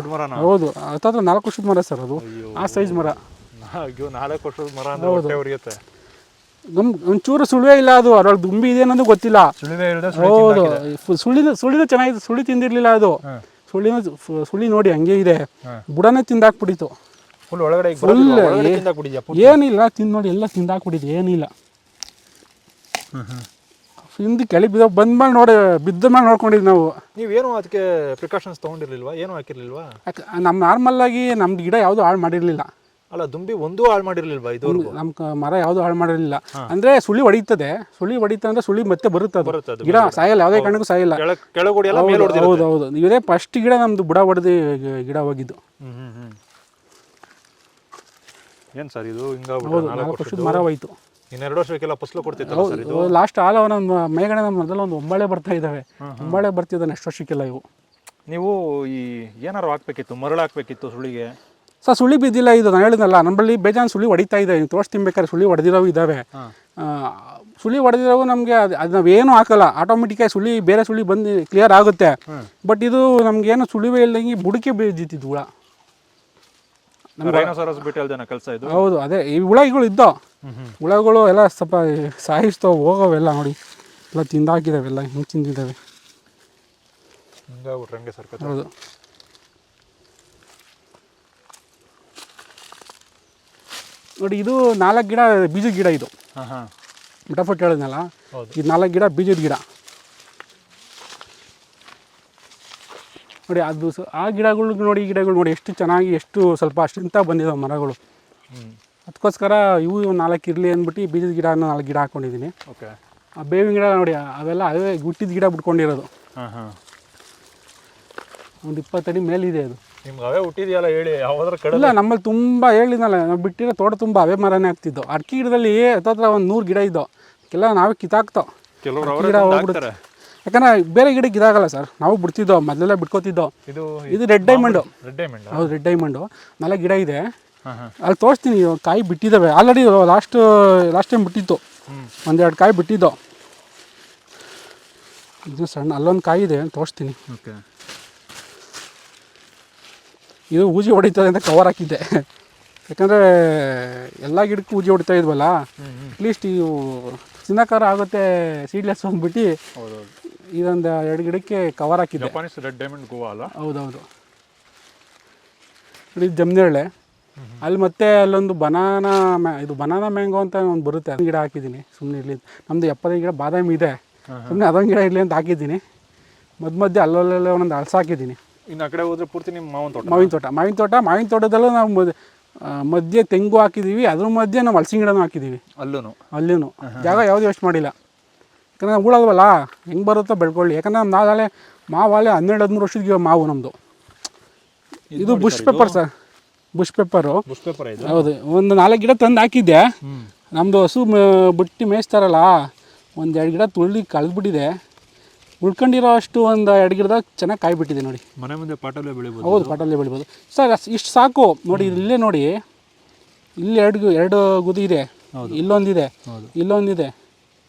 [SPEAKER 1] ಹೌದು. ಹತ್ತತ್ರ ನಾಲ್ಕು ವರ್ಷದ ಮರ ಸರ್ ಅದು. ಆ ಸೈಜ್ ಮರ.
[SPEAKER 2] ನಾಲ್ಕು ವರ್ಷದ ಮರ ಅಂದ್ರೆ
[SPEAKER 1] ನಮ್ ಒಂಚೂರು ಸುಳಿವೇ ಇಲ್ಲ ಅದು. ಅದ್ರೊಳಗೆ ದುಂಬಿ ಇದೆ ಅನ್ನೋದು ಗೊತ್ತಿಲ್ಲ. ಹೌದು. ಸುಳಿದು ಸುಳಿದು ಚೆನ್ನಾಗಿದೆ. ಸುಳಿ ತಿಂದಿರ್ಲಿಲ್ಲ ಅದು. ಸುಳಿನ ಸುಳಿ ನೋಡಿ ಹಂಗೆ ಇದೆ. ಬುಡನೇ ತಿಂದಾಕ್ಬಿಟ್ಟಿತ್ತು. ಏನಿಲ್ಲ. ತಿಂದು ನೋಡಿ ಎಲ್ಲ ತಿಂದಾಕ್ಬಿಟ್ಟಿದೆ. ಏನಿಲ್ಲ. ಹಿಂದೆ ಕೆಳಗೆ ಬಂದ ಮೇಲೆ ನೋಡಿ ಬಿದ್ದ ಮೇಲೆ ನೋಡ್ಕೊಂಡಿದ್ವಿ ನಾವು.
[SPEAKER 2] ನೀವೇನು ಅದಕ್ಕೆ ಪ್ರಿಕಾಷನ್ಸ್ ತೊಗೊಂಡಿರ್ಲಿಲ್ವ? ಏನು ಹಾಕಿರ್ಲಿಲ್ವಾ?
[SPEAKER 1] ನಮ್ಮ ನಮ್ಮ ನಾರ್ಮಲ್ಲಾಗಿ ನಮ್ದು ಗಿಡ ಯಾವುದು ಹಾಳು ಮಾಡಿರಲಿಲ್ಲ.
[SPEAKER 2] ಅಲ್ಲ ದುಂಬಿ ಒಂದೂ ಹಾಳು ಮಾಡಿರ್ಲಿಲ್ವಾ ಇದು
[SPEAKER 1] ನಮ್ಮ ಕ- ಮರ ಯಾವುದು ಹಾಳು ಮಾಡಿರಲಿಲ್ಲ. ಅಂದ್ರೆ ಸುಳಿ ಹೊಡಿತದೆ. ಸುಳಿ ಹೊಡಿತ ಅಂದ್ರೆ ಸುಳಿ ಮತ್ತೆ ಬರುತ್ತೆ ಅದು
[SPEAKER 2] ಬರುತ್ತೆ ಅದು
[SPEAKER 1] ಗಿಡ ಸಾಯಲ್ಲ ಯಾವುದೇ ಕಾರಣಕ್ಕೂ ಸಾಯಿಲ್ಲ.
[SPEAKER 2] ಹೌದೌದು ಕೆಳಗೋಡಿ ಎಲ್ಲ ಮೇಲೆ
[SPEAKER 1] ಹೌದು ಹೌದು ಹೌದು. ಇದೇ ಫಸ್ಟ್ ಗಿಡ ನಮ್ದು ಬುಡ ಹೊಡೆದು ಗಿಡ ಹೋಗಿದ್ದು.
[SPEAKER 2] ಹ್ಮ್ ಹ್ಮ್ ಹ್ಮ್. ಏನ್ ಸರ್ ಇದು? ಹಿಂಗ
[SPEAKER 1] ಹೌದು ನಾಲ್ಕು ವರ್ಷದ ಮರ ಹೋಯ್ತು.
[SPEAKER 2] ಇನ್ನೆರಡು ವರ್ಷಕ್ಕೆಲ್ಲ ಫಸಲು ಕೊಡ್ತಿತ್ತು ಸರ್ ಇದು?
[SPEAKER 1] ಲಾಸ್ಟ್ ಆಲ ನಮ್ಮ ಮೇಗಡೆ ನಮ್ಮ ಮೊದಲು ಒಂದು ಒಂಬಳೆ ಬರ್ತಾ ಇದ್ದಾವೆ ಒಂಬಳೆ ಬರ್ತಿದ್ದಾವೆ ನೆಕ್ಸ್ಟ್ ವರ್ಷಕ್ಕೆಲ್ಲ ಇವು.
[SPEAKER 2] ನೀವು ಈ ಏನಾರು ಹಾಕ್ಬೇಕಿತ್ತು ಮರಳು ಹಾಕ್ಬೇಕಿತ್ತು ಸುಳಿಗೆ?
[SPEAKER 1] ಸರ್ ಸುಳಿ ಬಿದ್ದಿಲ್ಲ ಇದು ನಾನು ಹೇಳಿದ್ನಲ್ಲ ನಮ್ಮಲ್ಲಿ ಬೇಜಾನ್ ಸುಳಿ ಹೊಡಿತಾ ಇದೆ ನೀವು ತೋರ್ಸ್ ಬೇಕಾದ್ರೆ ಸುಳಿ ಹೊಡೆದಿರೋ ಇದ್ದಾವೆ ಸುಳಿ ಹೊಡೆದಿರೋವು ನಮಗೆ ಅದು ಅದು ನಾವೇನು ಹಾಕಲ್ಲ ಆಟೋಮೆಟಿಕಾಗಿ ಸುಳಿ ಬೇರೆ ಸುಳಿ ಬಂದು ಕ್ಲಿಯರ್ ಆಗುತ್ತೆ. ಬಟ್ ಇದು ನಮಗೇನು ಸುಳಿವೇ ಇಲ್ಲದಂಗೆ ಬುಡಕ್ಕೆ ಬಿದ್ದಿತ್ತು ಹುಳ
[SPEAKER 2] ಬಿಟ್ಟು ಜನ ಕೆಲಸ ಇದು?
[SPEAKER 1] ಹೌದು ಅದೇ ಈ ಹುಳಗಳು ಇದ್ದೋ.
[SPEAKER 2] ಹ್ಮ್ ಹ್ಮ್.
[SPEAKER 1] ಹುಳಗಳು ಎಲ್ಲ ಸ್ವಲ್ಪ ಸಾಯಿಸ್ತಾವೆ ಹೋಗೋವೆಲ್ಲ ನೋಡಿ. ಎಲ್ಲ ತಿಂದಾಕಿದಾವೆಲ್ಲ ಹಿಂಗೆ ತಿಂದಿದ್ದಾವೆ. ಹೌದು. ನೋಡಿ ಇದು ನಾಲ್ಕು ಗಿಡ ಬೀಜದ ಗಿಡ ಇದು. ಮಿಟಫಟ್ ಹೇಳಿದ್ನಲ್ಲ ಇದು ನಾಲ್ಕು ಗಿಡ ಬೀಜದ ಗಿಡ. ನೋಡಿ ಅದು ಸ- ಆ ಗಿಡಗಳು ನೋಡಿ ಈ ಗಿಡಗಳು ನೋಡಿ ಎಷ್ಟು ಚೆನ್ನಾಗಿ ಎಷ್ಟು ಸ್ವಲ್ಪ ಅಷ್ಟಿಂತ ಬಂದಿದ್ದಾವೆ ಮರಗಳು. ಅದಕ್ಕೋಸ್ಕರ ಇವು ನಾಲ್ಕು ಇರಲಿ ಅಂದ್ಬಿಟ್ಟು ಬೀಜದ ಗಿಡ ನಾಲ್ಕು ಗಿಡ ಹಾಕ್ಕೊಂಡಿದ್ದೀನಿ
[SPEAKER 2] ಓಕೆ.
[SPEAKER 1] ಆ ಬೇವಿನ ಗಿಡ ನೋಡಿ ಅವೆಲ್ಲ ಅವೇ ಹುಟ್ಟಿದ ಗಿಡ ಬಿಟ್ಕೊಂಡಿರೋದು.
[SPEAKER 2] ಹಾಂ ಹಾಂ.
[SPEAKER 1] ಒಂದು ಇಪ್ಪತ್ತಡಿ ಮೇಲಿದೆ ಅದು.
[SPEAKER 2] ನಿಮ್ಗೆ ಅವೇ ಹುಟ್ಟಿದೆಯಲ್ಲ ಹೇಳಿ ಯಾವ್ದಾರ ಕಡೆ
[SPEAKER 1] ಇಲ್ಲ ನಮ್ಮಲ್ಲಿ ತುಂಬ ಹೇಳಿದ್ನಲ್ಲ ನಾವು ಬಿಟ್ಟಿರೋ ತೋಟ ತುಂಬ ಅವೇ ಮರನೇ ಆಗ್ತಿದ್ದು. ಅಡಿಕೆ ಗಿಡದಲ್ಲಿ ಹತ್ತತ್ರ ಒಂದು ನೂರು ಗಿಡ ಇದ್ದವು. ಕೆಲವು ನಾವೇ ಕಿತ್ತಾಕ್ತೋ.
[SPEAKER 2] ಕೆಲವರು
[SPEAKER 1] ಗಿಡ
[SPEAKER 2] ಹೋಗ್ಬಿಡ್ತಾರೆ
[SPEAKER 1] ಯಾಕಂದ್ರೆ ಬೇರೆ ಗಿಡಕ್ಕೆ ಇದಾಗಲ್ಲ ಸರ್. ನಾವು ಬಿಡ್ತಿದ್ದೋ ಮೊದಲೆಲ್ಲ ಬಿಟ್ಕೋತಿದ್ದೋ.
[SPEAKER 2] ಇದು
[SPEAKER 1] ಇದು ರೆಡ್ ಡೈಮಂಡು
[SPEAKER 2] ರೆಡ್ ಡೈಮಂಡ್
[SPEAKER 1] ಹೌದು ರೆಡ್ ಡೈಮಂಡು ನಾಲ್ಕು ಗಿಡ ಇದೆ. ಅಲ್ಲಿ ತೋರಿಸ್ತೀನಿ ಕಾಯಿ ಬಿಟ್ಟಿದ್ದಾವೆ. ಆಲ್ರೆಡಿ ಲಾಸ್ಟ್ ಲಾಸ್ಟ್ ಟೈಮ್ ಬಿಟ್ಟಿತ್ತು. ಒಂದೆರಡು ಕಾಯಿ ಬಿಟ್ಟಿದ್ದೋ. ಇದು ಸಣ್ಣ ಅಲ್ಲೊಂದು ಕಾಯಿ ಇದೆ ತೋರಿಸ್ತೀನಿ. ಇದು ಊಜಿ ಹೊಡಿತದೆ ಅಂತ ಕವರ್ ಹಾಕಿದ್ದೆ. ಯಾಕಂದರೆ ಎಲ್ಲ ಗಿಡಕ್ಕೂ ಊಜಿ ಹೊಡಿತಾ ಇದ್ವಲ್ಲ ಅಟ್ಲೀಸ್ಟ್ ಇವು ಚಿನ್ನಕಾರ ಆಗುತ್ತೆ ಸೀಡ್ಲೆಸ್ ಅಂದ್ಬಿಟ್ಟು
[SPEAKER 2] ಹೌದೌದು.
[SPEAKER 1] ಇದೊಂದು ಎರಡು ಗಿಡಕ್ಕೆ ಕವರ್ ಹಾಕಿದ್ದೆ.
[SPEAKER 2] ರೆಡ್ ಡೈಮಂಡ್ ಗೋವಾ ಅಲ್ಲ?
[SPEAKER 1] ಹೌದೌದು. ಇದು ಜಮ್ನೇರಳೆ. ಅಲ್ಲಿ ಮತ್ತೆ ಅಲ್ಲೊಂದು ಬನಾನಾ ಮ್ಯಾ ಇದು ಬನಾನಾ ಮ್ಯಾಂಗೋ ಅಂತ ಒಂದು ಬರುತ್ತೆ ಅದೊಂದು ಗಿಡ ಹಾಕಿದ್ದೀನಿ ಸುಮ್ಮನೆ ಇರಲಿ ನಮ್ಮದು ಎಪ್ಪತ್ತೈದು ಗಿಡ ಬಾದಾಮಿ ಇದೆ ಸುಮ್ಮನೆ ಅದೊಂದು ಗಿಡ ಇರಲಿ ಅಂತ ಹಾಕಿದ್ದೀನಿ. ಮಧ್ಯ ಮಧ್ಯೆ ಅಲ್ಲಲ್ಲೇ ಒಂದೊಂದು ಹಲಸು ಹಾಕಿದ್ದೀನಿ
[SPEAKER 2] ಇನ್ನು ಆ ಕಡೆ ಹೋದ್ರೆ ಪೂರ್ತಿ ನಿಮ್ಮ ಮಾವಿನ ತೋಟ
[SPEAKER 1] ಮಾವಿನ ತೋಟ ಮಾವಿನ ತೋಟ ಮಾವಿನ ತೋಟದಲ್ಲೂ ನಾವು ಮಧ್ಯೆ ತೆಂಗು ಹಾಕಿದ್ದೀವಿ ಅದ್ರ ಮಧ್ಯೆ ನಾವು ಹಲಸಿನ ಗಿಡನೂ ಹಾಕಿದ್ದೀವಿ
[SPEAKER 2] ಅಲ್ಲೂ
[SPEAKER 1] ಅಲ್ಲೂ ಜಾಗ ಯಾವುದು ಯೋಚನೆ ಮಾಡಿಲ್ಲ. ಯಾಕಂದರೆ ನಾವು ಉಳಲ್ವಲ್ಲ ಹೆಂಗೆ ಬರುತ್ತೋ ಬೆಳ್ಕೊಳ್ಳಿ. ಯಾಕಂದ್ರೆ ನಮ್ಮ ನಾಳೆ ಮಾವಾಲೆ ಹನ್ನೆರಡು ಹದಿಮೂರು ವರ್ಷದ ಮಾವು ನಮ್ಮದು ಇದು bush pepper sir bush pepper
[SPEAKER 2] bush pepper ಇದು?
[SPEAKER 1] ಹೌದು. ಒಂದು ನಾಲ್ಕು ಗಿಡ ತಂದು ಹಾಕಿದ್ದೆ. ನಮ್ಮದು ಹಸು ಬುಟ್ಟಿ ಮೇಯಿಸ್ತಾರಲ್ಲ ಒಂದು ಎರಡು ಗಿಡ ತುಳ್ಳಿ ಕಳೆದ್ಬಿಟ್ಟಿದೆ. ಉಳ್ಕೊಂಡಿರೋ ಅಷ್ಟು ಒಂದು ಎರಡು ಗಿಡದಾಗ ಚೆನ್ನಾಗಿ ಕಾಯಿ ಬಿಟ್ಟಿದೆ ನೋಡಿ.
[SPEAKER 2] ಮನೆ ಮುಂದೆ ಪಾಟಲ್ಲೇ ಬೆಳಿಬೋದು
[SPEAKER 1] ಹೌದು ಪಾಟಲ್ಲೇ ಬೆಳಿಬೋದು. ಸರ್ ಇಷ್ಟು ಸಾಕು. ನೋಡಿ ಇಲ್ಲೇ ನೋಡಿ. ಇಲ್ಲಿ ಎರಡು ಎರಡು ಗುದಿ ಇದೆ. ಇಲ್ಲೊಂದಿದೆ. ಇಲ್ಲೊಂದಿದೆ.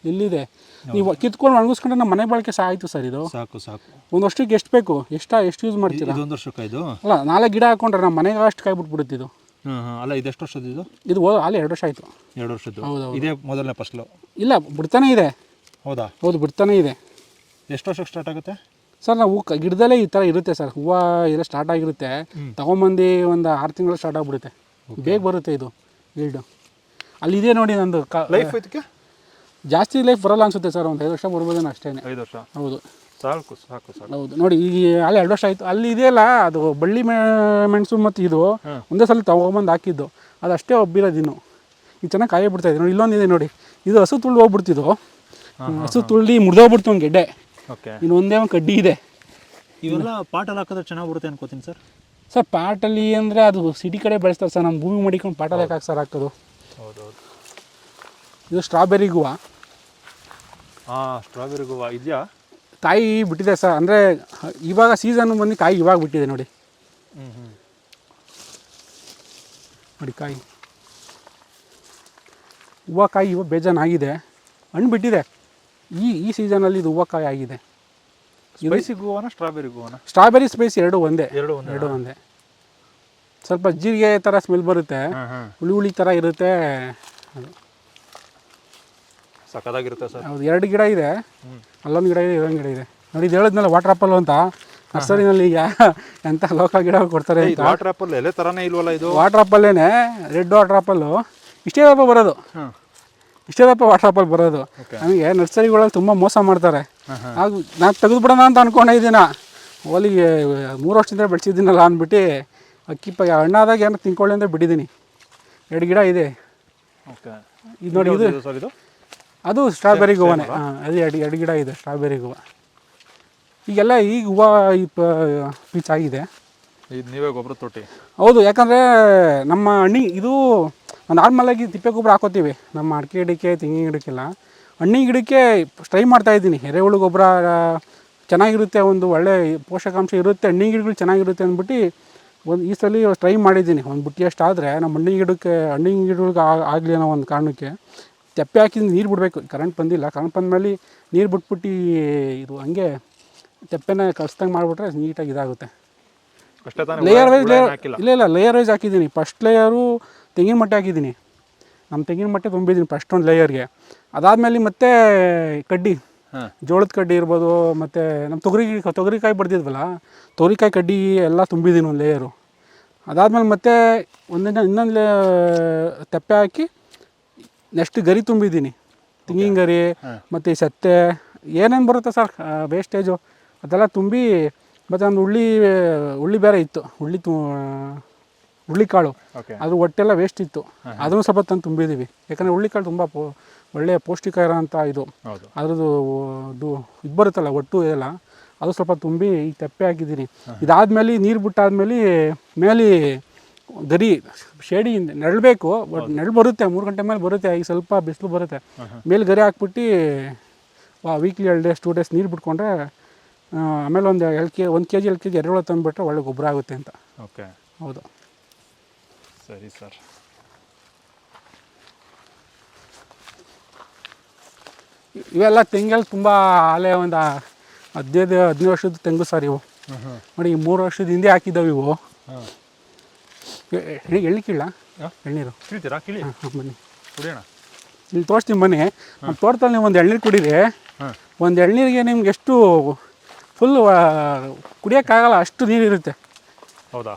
[SPEAKER 1] ಇಲ್ಲಿದೆ. ನೀವು ಕಿತ್ಕೊಂಡು ಒಣಗಿಸ್ಕೊಂಡ್ರೆ ನಮ್ಮ ಮನೆ ಬಳಕೆ ಸಹ ಆಯಿತು ಸರ್ ಇದು.
[SPEAKER 2] ಸಾಕು ಸಾಕು.
[SPEAKER 1] ಒಂದು ವರ್ಷಕ್ಕೆ ಎಷ್ಟು ಬೇಕು? ಎಷ್ಟ ಎಷ್ಟು ಯೂಸ್ ಮಾಡ್ತೀರಾ?
[SPEAKER 2] ಒಂದು ವರ್ಷಕ್ಕೆ ಇದು?
[SPEAKER 1] ಅಲ್ಲ ನಾಲ್ಕು ಗಿಡ ಹಾಕೊಂಡ್ರೆ ನಮ್ಮ ಮನೆಗೆ ಅಷ್ಟು ಕಾಯಿ ಬಿಟ್ಬಿಡುತ್ತೆ ಇದು.
[SPEAKER 2] ಹಾಂ ಹಾಂ. ಅಲ್ಲ ಇದೆಷ್ಟು ವರ್ಷದ ಇದು?
[SPEAKER 1] ಇದು ಅಲ್ಲಿ ಎರಡು ವರ್ಷ ಆಯಿತು.
[SPEAKER 2] ಎರಡು ವರ್ಷದ್ದು.
[SPEAKER 1] ಹೌದು,
[SPEAKER 2] ಇದೇ ಮೊದಲನೇ ಫಸಲು
[SPEAKER 1] ಇಲ್ಲ ಬಿಡ್ತಾನೆ ಇದೆ.
[SPEAKER 2] ಹೌದಾ?
[SPEAKER 1] ಹೌದು ಬಿಡ್ತಾನೆ ಇದೆ.
[SPEAKER 2] ಎಷ್ಟು ವರ್ಷಕ್ಕೆ ಸ್ಟಾರ್ಟ್ ಆಗುತ್ತೆ?
[SPEAKER 1] ಸರ್ ನಾವು ಕ- ಗಿಡದಲ್ಲೇ ಈ ಥರ ಇರುತ್ತೆ ಸರ್. ಹೂವು ಎಲ್ಲ ಸ್ಟಾರ್ಟ್ ಆಗಿರುತ್ತೆ. ತಗೊಂಬಂದು ಒಂದು ಆರು ತಿಂಗಳು ಸ್ಟಾರ್ಟ್ ಆಗಿಬಿಡುತ್ತೆ. ಬೇಗ ಬರುತ್ತೆ ಇದು ಗಿಲ್ಡು ಅಲ್ಲಿ ಇದೆ ನೋಡಿ ನಂದು ಕ
[SPEAKER 2] ಲೈಫ್ ಇದಕ್ಕೆ?
[SPEAKER 1] ಜಾಸ್ತಿ ಲೈಫ್ ಬರಲ್ಲ ಅನ್ಸುತ್ತೆ ಸರ್. ಒಂದು ಐದು ವರ್ಷ ಬರ್ಬೋದೇನೋ ಅಷ್ಟೇ
[SPEAKER 2] ಐದು ವರ್ಷ?
[SPEAKER 1] ಹೌದು.
[SPEAKER 2] ಸಾಕು ಸಾಕು ಸಾಕು.
[SPEAKER 1] ಹೌದು. ನೋಡಿ ಈಗ ಅಲ್ಲಿ ಎರಡು ವರ್ಷ ಆಯಿತು. ಅಲ್ಲಿ ಇದೆಯಲ್ಲ ಅದು ಬಳ್ಳಿ ಮೆ ಮೆಣಸು ಮತ್ತು ಇದು ಒಂದೇ ಸಲ ತಗೊಂಬಂದು ಹಾಕಿದ್ದು. ಅದು ಅಷ್ಟೇ ಒಬ್ಬಿರೋದು ಇನ್ನು. ಇದು ಚೆನ್ನಾಗಿ ಕಾಯಿ ಬಿಡ್ತಾ ಇದೆ. ನೋಡಿ ಇಲ್ಲೊಂದಿದೆ ನೋಡಿ. ಇದು ಹಸು ತುಳ್ದು ಹೋಗ್ಬಿಡ್ತಿದ್ದು ಹಸು ತುಳ್ಳಿ ಮುರಿದೋಗ್ಬಿಡ್ತು ಒಂದು ಗೆಡ್ಡೆ. ಇನ್ನು ಒಂದೇ ಒಂದು ಕಡ್ಡಿ ಇದೆ.
[SPEAKER 2] ಇವೆಲ್ಲ ಪಾಟಲ್ಲಿ ಹಾಕಿದ್ರೆ ಚೆನ್ನಾಗಿ ಬರುತ್ತೆ ಅನ್ಕೋತೀನಿ ಸರ್.
[SPEAKER 1] ಸರ್ ಪಾಟಲ್ಲಿ ಅಂದರೆ ಅದು ಸಿಟಿ ಕಡೆ ಬೆಳೆಸ್ತಾರೆ ಸರ್ ನಮ್ಮ ಭೂಮಿ ಮಡಿಕೊಂಡು ಪಾಟಲ್ಲಿ ಹಾಕಿ ಸರ್ ಹಾಕೋದು?
[SPEAKER 2] ಹೌದು ಹೌದು
[SPEAKER 1] ಇದು ಸ್ಟ್ರಾಬೆರಿ ಹೂವು
[SPEAKER 2] ಹಾಂ ಸ್ಟ್ರಾಬೆರಿ ಗುವಾ ಇದೆಯಾ?
[SPEAKER 1] ಕಾಯಿ ಬಿಟ್ಟಿದೆ ಸರ್ ಅಂದರೆ ಇವಾಗ ಸೀಸನ್ ಬಂದು ಕಾಯಿ ಇವಾಗ ಬಿಟ್ಟಿದೆ ನೋಡಿ.
[SPEAKER 2] ಹ್ಞೂ ಹ್ಞೂ
[SPEAKER 1] ನೋಡಿ ಕಾಯಿ. ಹೂವು ಕಾಯಿ ಇವಾಗ ಬೇಜಾನಾಗಿದೆ. ಹಣ್ಣು ಬಿಟ್ಟಿದೆ. ಈ ಈ ಸೀಸನಲ್ಲಿ ಇದು ಹೂವಕಾಯಿ ಆಗಿದೆ.
[SPEAKER 2] ಸ್ಪೈಸಿ ಗೋವಾನ ಸ್ಟ್ರಾಬೆರಿ ಗೋವಾನ
[SPEAKER 1] ಸ್ಟ್ರಾಬೆರಿ ಸ್ಪೈಸ್ ಎರಡು ಒಂದೇ.
[SPEAKER 2] ಎರಡು ಒಂದೇ
[SPEAKER 1] ಎರಡು ಒಂದೇ. ಸ್ವಲ್ಪ ಜೀರಿಗೆ ಥರ ಸ್ಮೆಲ್ ಬರುತ್ತೆ. ಹುಳಿ ಹುಳಿ ಥರ ಇರುತ್ತೆ.
[SPEAKER 2] ಸಖತ್ತಾಗಿರುತ್ತೆ ಸರ್.
[SPEAKER 1] ಹೌದು ಎರಡು ಗಿಡ ಇದೆ. ಅಲ್ಲೊಂದು ಗಿಡ ಇದೆ ಇಲ್ಲೊಂದು ಗಿಡ ಇದೆ. ನೋಡಿ ಇದು ಹೇಳಿದ್ನಲ್ಲ ವಾಟರ್ ಆಪಲ್ ಅಂತ. ನರ್ಸರಿನಲ್ಲಿ ಈಗ ಎಂಥ ಲೋಕಲ್ ಗಿಡ ಕೊಡ್ತಾರೆ
[SPEAKER 2] ವಾಟರ್ ಆಪಲ್ ಎಲೆ ಥರನೇ ಇಲ್ವಲ್ಲ ಇದು?
[SPEAKER 1] ವಾಟರ್ ಆಪಲ್ಲೇನೆ ರೆಡ್ ವಾಟರ್ ಆಪಲ್ಲು ಇಷ್ಟೇ ಹಬ್ಬ ಬರೋದು.
[SPEAKER 2] ಹಾಂ
[SPEAKER 1] ವಾಟ್ಸಪ್ಪಲ್ಲಿ ಬರೋದು. ನನಗೆ ನರ್ಸರಿಗಳಲ್ಲಿ ತುಂಬ ಮೋಸ ಮಾಡ್ತಾರೆ. ಹಾಗೂ ನಾನು ತೆಗೆದುಬಿಡೋಣ ಅಂತ ಅನ್ಕೊಂಡೆ ಇದೀನ ಹೋಲಿಗೆ ಮೂರು ವರ್ಷದಿಂದ ಬೆಳೆಸಿದ್ದೀನಲ್ಲ ಅಂದ್ಬಿಟ್ಟು ಅಕ್ಕಿಪ್ಪ ಅಣ್ಣ ಹಣ್ಣಾದಾಗ ಏನೋ ತಿನ್ಕೊಳ್ಳಿ ಅಂತ ಬಿಟ್ಟಿದ್ದೀನಿ. ಎರಡು ಗಿಡ ಇದೆ.
[SPEAKER 2] ಓಕೆ
[SPEAKER 1] ಇದು ನೋಡಿ ಇದು ಅದು ಸ್ಟ್ರಾಬೆರಿ ಗೋವಾನೆ. ಹಾಂ ಅದು ಎರಡು ಎರಡು ಗಿಡ ಇದೆ ಸ್ಟ್ರಾಬೆರಿ ಹೂವು ಈಗೆಲ್ಲ ಈಗ ಹೂವು ಈ ಪೀಚ್ ಆಗಿದೆ.
[SPEAKER 2] ಇದು ನೀವೇ ಗೊಬ್ಬರ ತೊಟ್ಟಿ.
[SPEAKER 1] ಹೌದು ಯಾಕಂದರೆ ನಮ್ಮ ಹಣ್ಣಿಗೆ ಇದು ನಾರ್ಮಲಾಗಿ ತಿಪ್ಪೆ ಗೊಬ್ಬರ ಹಾಕೋತೀವಿ. ನಮ್ಮ ಅಡಿಕೆ ಗಿಡಕ್ಕೆ ತೆಂಗಿನ ಗಿಡಕ್ಕೆಲ್ಲ. ಹಣ್ಣಿನ ಗಿಡಕ್ಕೆ ಟ್ರೈ ಮಾಡ್ತಾ ಇದ್ದೀನಿ. ಎರೆಹುಳು ಗೊಬ್ಬರ ಚೆನ್ನಾಗಿರುತ್ತೆ ಒಂದು ಒಳ್ಳೆ ಪೋಷಕಾಂಶ ಇರುತ್ತೆ ಹಣ್ಣಿನ ಗಿಡಗಳು ಚೆನ್ನಾಗಿರುತ್ತೆ ಅಂದ್ಬಿಟ್ಟು ಒಂದು ಈ ಸಲ ಟ್ರೈ ಮಾಡಿದ್ದೀನಿ. ಒಂದು ಬುಟ್ಟಿಯಷ್ಟು ಆದರೆ ನಮ್ಮ ಹಣ್ಣಿನ ಗಿಡಕ್ಕೆ ಹಣ್ಣಿನ ಗಿಡಗಳಿಗೆ ಆಗಲಿ ಅನ್ನೋ ಒಂದು ಕಾರಣಕ್ಕೆ ತೆಪ್ಪೆ ಹಾಕಿದ್ದು ನೀರು ಬಿಡಬೇಕು. ಕರೆಂಟ್ ಬಂದಿಲ್ಲ. ಕರೆಂಟ್ ಬಂದಮೇಲೆ ನೀರು ಬಿಟ್ಬಿಟ್ಟು ಇದು ಹಂಗೆ ತೆಪ್ಪೆನ ಕಲ್ಸ್ದಂಗೆ ಮಾಡಿಬಿಟ್ರೆ ನೀಟಾಗಿ ಇದಾಗುತ್ತೆ. ಲೇಯರ್ ವೈಸ್ ಲೇಯರ್ ಇಲ್ಲ ಇಲ್ಲ ಲೇಯರ್ ವೈಸ್ ಹಾಕಿದ್ದೀನಿ. ಫಸ್ಟ್ ಲೇಯರು ತೆಂಗಿನ ಮಟ್ಟೆ ಹಾಕಿದ್ದೀನಿ. ನಮ್ಮ ತೆಂಗಿನ ಮಟ್ಟೆ ತುಂಬಿದ್ದೀನಿ ಫಸ್ಟ್ ಒಂದು ಲೇಯರ್ಗೆ ಅದಾದಮೇಲೆ ಮತ್ತೆ ಕಡ್ಡಿ ಜೋಳದ ಕಡ್ಡಿ ಇರ್ಬೋದು ಮತ್ತು ನಮ್ಮ ತೊಗರಿ ತೊಗರಿಕಾಯಿ ಬಡ್ದಿದ್ವಲ್ಲ ತೊಗರಿಕಾಯಿ ಕಡ್ಡಿ ಎಲ್ಲ ತುಂಬಿದ್ದೀನಿ ಒಂದು ಲೇಯರು ಅದಾದಮೇಲೆ ಮತ್ತೆ ಒಂದಿನ ಇನ್ನೊಂದು ಲೇ ತೆಪ್ಪೆ ಹಾಕಿ ನೆಕ್ಸ್ಟ್ ಗರಿ ತುಂಬಿದ್ದೀನಿ. ತೆಂಗಿನ ಗರಿ ಮತ್ತು ಈ ಸತ್ತೆ ಏನೇನು ಬರುತ್ತೆ ಸರ್ ವೇಸ್ಟೇಜು ಅದೆಲ್ಲ ತುಂಬಿ ಮತ್ತು ಒಂದು ಉಳ್ಳಿ ಉಳ್ಳಿ ಬೇರೆ ಇತ್ತು. ಉಳ್ಳಿ ತು ಹುಳ್ಳಿಕಾಳು
[SPEAKER 2] ಕಾಳು
[SPEAKER 1] ಅದ್ರ ಹೊಟ್ಟೆಲ್ಲ ವೇಸ್ಟ್ ಇತ್ತು. ಅದನ್ನು ಸ್ವಲ್ಪ ತಂದು ತುಂಬಿದ್ದೀವಿ. ಯಾಕಂದರೆ ಹುರುಳಿಕಾಳು ತುಂಬ ಪೋ ಒಳ್ಳೆಯ ಪೌಷ್ಟಿಕ ಇರೋಂಥ ಇದು. ಅದ್ರದ್ದು ಇದು ಇದು ಬರುತ್ತಲ್ಲ ಒಟ್ಟು ಎಲ್ಲ ಅದು ಸ್ವಲ್ಪ ತುಂಬಿ ಈಗ ತೆಪ್ಪೆ ಹಾಕಿದ್ದೀನಿ. ಇದಾದ್ಮೇಲೆ ನೀರು ಬಿಟ್ಟಾದ್ಮೇಲೆ ಮೇಲೆ ಗರಿ ಶೇಡಿ ನೆರಳಬೇಕು ಬಟ್ ನೆರಳು ಬರುತ್ತೆ ಮೂರು ಗಂಟೆ ಮೇಲೆ ಬರುತ್ತೆ ಈಗ ಸ್ವಲ್ಪ ಬಿಸಿಲು ಬರುತ್ತೆ. ಮೇಲೆ ಗರಿ ಹಾಕ್ಬಿಟ್ಟು ವೀಕ್ಲಿ ಎರಡು ಡೇಸ್ ಟೂ ಡೇಸ್ ನೀರು ಬಿಟ್ಕೊಂಡ್ರೆ ಆಮೇಲೆ ಒಂದು ಎರಡು ಕೆ ಒಂದು ಕೆ ಜಿ ಎರಡು ಕೆ ಜಿ ಎರೆಹುಳ ತಂದುಬಿಟ್ರೆ ಒಳ್ಳೆ ಗೊಬ್ಬರ ಆಗುತ್ತೆ ಅಂತ.
[SPEAKER 2] ಓಕೆ.
[SPEAKER 1] ಹೌದು.
[SPEAKER 2] ಸರಿ ಸರ್.
[SPEAKER 1] ಇವೆಲ್ಲ ತೆಂಗಲ್ಲಿ ತುಂಬ ಆಲೆ ಒಂದು ಹದಿನೈದು ಹದಿನೈದು ವರ್ಷದ ತೆಂಗು ಸರ್ ಇವು. ನೋಡಿ ಈ ಮೂರು ವರ್ಷದ ಹಿಂದೆ ಹಾಕಿದ್ದಾವೆ ಇವು. ಎಳ್ಳಿ ಕೀಳ? ಎಳ್ನೀರು.
[SPEAKER 2] ಕೀಳ್ತೀರಾ? ಕಿಳಿ.
[SPEAKER 1] ಬನ್ನಿ.
[SPEAKER 2] ಕುಡಿಯೋಣ.
[SPEAKER 1] ಇಲ್ಲಿ ತೋರಿಸ್ತೀನಿ ಬನ್ನಿ. ನಮ್ಮ ತೋಟದಲ್ಲಿ ನೀವು ಒಂದು ಎಳ್ನೀರು ಕುಡೀರಿ ಒಂದು ಎಳ್ನೀರಿಗೆ ನಿಮ್ಗೆ ಎಷ್ಟು ಫುಲ್ ಕುಡಿಯೋಕ್ಕಾಗಲ್ಲ ಅಷ್ಟು ನೀರಿರುತ್ತೆ
[SPEAKER 2] ಹೌದಾ?